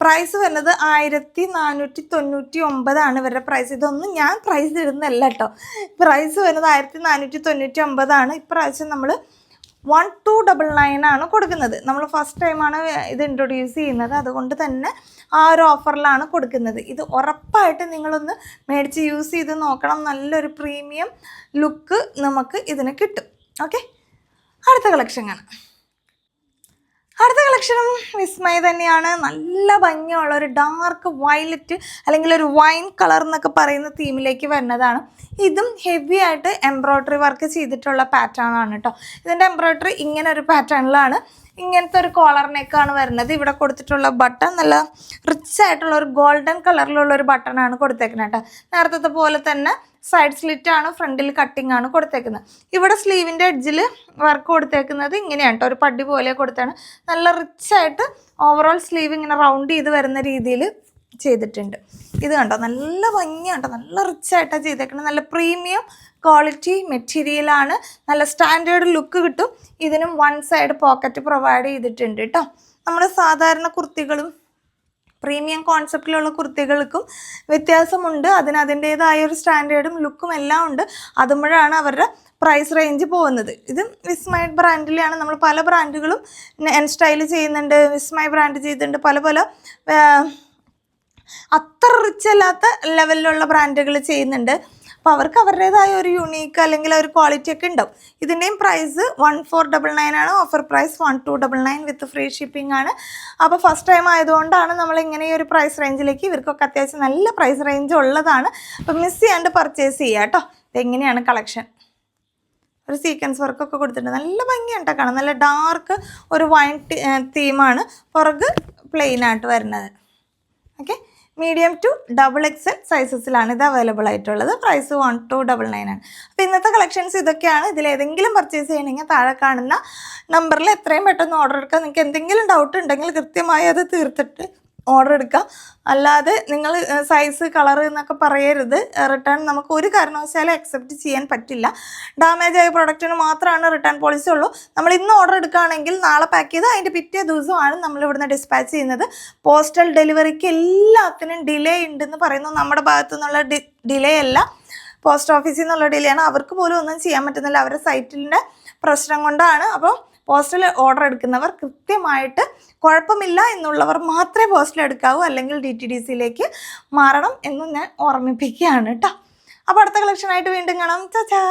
പ്രൈസ് വരുന്നത് ആയിരത്തി നാനൂറ്റി തൊണ്ണൂറ്റി ഒമ്പതാണ് ഇവരുടെ പ്രൈസ് ഇതൊന്നും ഞാൻ പ്രൈസ് ഇടുന്നല്ല കേട്ടോ പ്രൈസ് വരുന്നത് ആയിരത്തി നാനൂറ്റി തൊണ്ണൂറ്റി ഒമ്പതാണ് ഇപ്രാവശ്യം നമ്മൾ വൺ ടു ഡബിൾ നയൻ ആണ് കൊടുക്കുന്നത്. നമ്മൾ ഫസ്റ്റ് ടൈമാണ് ഇത് ഇൻട്രൊഡ്യൂസ് ചെയ്യുന്നത്. അതുകൊണ്ട് തന്നെ ആ ഒരു ഓഫറിലാണ് കൊടുക്കുന്നത്. ഇത് ഉറപ്പായിട്ട് നിങ്ങളൊന്ന് മേടിച്ച് യൂസ് ചെയ്ത് നോക്കണം. നല്ലൊരു പ്രീമിയം ലുക്ക് നമുക്ക് ഇതിന് കിട്ടും. ഓക്കെ അടുത്ത കളക്ഷൻ കാണാം അടുത്ത കളക്ഷനും വിസ്മയ തന്നെയാണ്. നല്ല ഭംഗിയുള്ള ഒരു ഡാർക്ക് വയലറ്റ് അല്ലെങ്കിൽ ഒരു വൈൻ കളർ എന്നൊക്കെ പറയുന്ന തീമിലേക്ക് വരുന്നതാണ്. ഇതും ഹെവി ആയിട്ട് എംബ്രോയ്ഡറി വർക്ക് ചെയ്തിട്ടുള്ള പാറ്റേൺ ആണ് കേട്ടോ ഇതിന്റെ എംബ്രോയ്ഡറി ഇങ്ങനെ ഒരു പാറ്റേണിലാണ് ഇങ്ങനത്തെ ഒരു കോളർ നെക്കാണ് വരുന്നത്. ഇവിടെ കൊടുത്തിട്ടുള്ള ബട്ടൺ നല്ല റിച്ച് ആയിട്ടുള്ള ഒരു ഗോൾഡൻ കളറിലുള്ള ഒരു ബട്ടണാണ് കൊടുത്തേക്കുന്നത് കേട്ടോ നേരത്തെ പോലെ തന്നെ സൈഡ് സ്ലിറ്റ് ആണ് ഫ്രണ്ടിൽ കട്ടിംഗ് ആണ് കൊടുത്തേക്കുന്നത്. ഇവിടെ സ്ലീവിന്റെ എഡ്ജിൽ വർക്ക് കൊടുത്തേക്കുന്നത് ഇങ്ങനെയാണ് കേട്ടോ ഒരു പടി പോലെ കൊടുത്താണ്. നല്ല റിച്ച് ആയിട്ട് ഓവറോൾ സ്ലീവ് ഇങ്ങനെ റൗണ്ട് ചെയ്ത് വരുന്ന രീതിയിൽ ചെയ്തിട്ടുണ്ട്. ഇത് കണ്ടോ? നല്ല ഭംഗിയാണ് നല്ല റിച്ച് ആയിട്ടാണ് ചെയ്തേക്കുന്നത് നല്ല പ്രീമിയം ക്വാളിറ്റി മെറ്റീരിയലാണ് നല്ല സ്റ്റാൻഡേർഡ് ലുക്ക് കിട്ടും. ഇതിനും വൺ സൈഡ് പോക്കറ്റ് പ്രൊവൈഡ് ചെയ്തിട്ടുണ്ട് കേട്ടോ നമ്മൾ സാധാരണ കുർത്തികളും പ്രീമിയം കോൺസെപ്റ്റിലുള്ള കുർത്തികൾക്കും വ്യത്യാസമുണ്ട്. അതിന് അതിന്റേതായ ഒരു സ്റ്റാൻഡേർഡും ലുക്കും എല്ലാം ഉണ്ട്. അതുമ്പോഴാണ് അവരുടെ പ്രൈസ് റേഞ്ച് പോകുന്നത്. ഇത് വിസ്മൈ ബ്രാൻഡിലാണ് നമ്മൾ പല ബ്രാൻഡുകളും എൻ സ്റ്റൈൽ ചെയ്യുന്നുണ്ട് വിസ്മൈ ബ്രാൻഡ് ചെയ്തിട്ടുണ്ട്. പല പല അത്ര റിച്ച് അല്ലാത്ത ലെവലിലുള്ള ബ്രാൻഡുകൾ ചെയ്യുന്നുണ്ട്. അപ്പോൾ അവർക്ക് അവരുടേതായ ഒരു യുണീക്ക് അല്ലെങ്കിൽ ഒരു ക്വാളിറ്റി ഒക്കെ ഉണ്ടാവും. ഇതിന്റെയും price one four double nine ആണ്. Offer price one two double nine with free shipping ആണ്. അപ്പോൾ ഫസ്റ്റ് ടൈം ആയതുകൊണ്ടാണ് നമ്മൾ ഇങ്ങനെ ഈ ഒരു പ്രൈസ് റേഞ്ചിലേക്ക് ഇവർക്കൊക്കെ അത്യാവശ്യം നല്ല പ്രൈസ് റേഞ്ച് ഉള്ളതാണ്. അപ്പോൾ മിസ് ചെയ്യാണ്ട് പർച്ചേസ് ചെയ്യുക കേട്ടോ ഇതെങ്ങനെയാണ് കളക്ഷൻ ഒരു സീക്വൻസ് വർക്കൊക്കെ കൊടുത്തിട്ടുണ്ട്. നല്ല ഭംഗിയാണ് കേട്ടോ കാണാൻ. നല്ല ഡാർക്ക് ഒരു വൈൻ തീമാണ് പുറകെ പ്ലെയിനായിട്ട് വരുന്നത്. Okay medium to double XL സൈസസിലാണ് ഇത് അവൈലബിൾ ആയിട്ടുള്ളത്. Price one two double nine ആണ്. അപ്പോൾ ഇന്നത്തെ കളക്ഷൻസ് ഇതൊക്കെയാണ്. ഇതിൽ ഏതെങ്കിലും പർച്ചേസ് ചെയ്യണമെങ്കിൽ താഴെ കാണുന്ന നമ്പറിൽ എത്രയും പെട്ടെന്ന് ഓർഡർ എടുക്കാം നിങ്ങൾക്ക് എന്തെങ്കിലും ഡൗട്ട് ഉണ്ടെങ്കിൽ കൃത്യമായി അത് തീർത്തിട്ട് ഓർഡർ എടുക്കാം. അല്ലാതെ നിങ്ങൾ സൈസ് കളർ എന്നൊക്കെ പറയരുത്. റിട്ടേൺ നമുക്ക് ഒരു കാരണവശാലും അക്സെപ്റ്റ് ചെയ്യാൻ പറ്റില്ല. ഡാമേജ് ആയ പ്രൊഡക്റ്റിന് മാത്രമാണ് റിട്ടേൺ പോളിസി ഉള്ളൂ. നമ്മൾ ഇന്ന് ഓർഡർ എടുക്കുകയാണെങ്കിൽ നാളെ പാക്ക് ചെയ്ത് അതിന്റെ പിറ്റേ ദിവസമാണ് നമ്മൾ ഇവിടുന്ന് ഡിസ്പാച്ച് ചെയ്യുന്നത്. പോസ്റ്റൽ ഡെലിവറിക്ക് എല്ലാത്തിനും ഡിലേ ഉണ്ടെന്ന് പറയുന്നു നമ്മുടെ ഭാഗത്തു നിന്നുള്ള ഡിലേ അല്ല. പോസ്റ്റ് ഓഫീസിൽ നിന്നുള്ള ഡിലേ ആണ്. അവർക്ക് പോലും ഒന്നും ചെയ്യാൻ പറ്റുന്നില്ല. അവരുടെ സൈറ്റിന്റെ പ്രശ്നം കൊണ്ടാണ്. അപ്പോൾ പോസ്റ്റൽ ഓർഡർ എടുക്കുന്നവർ കൃത്യമായിട്ട് കുഴപ്പമില്ല എന്നുള്ളവർ മാത്രമേ പോസ്റ്റൽ എടുക്കാവൂ. അല്ലെങ്കിൽ ഡി ടി ഡി സിയിലേക്ക് മാറണം എന്ന് ഞാൻ ഓർമ്മിപ്പിക്കുകയാണ് കേട്ടോ അപ്പോൾ അടുത്ത കളക്ഷനായിട്ട് വീണ്ടും കാണാം. ചാച്ചാ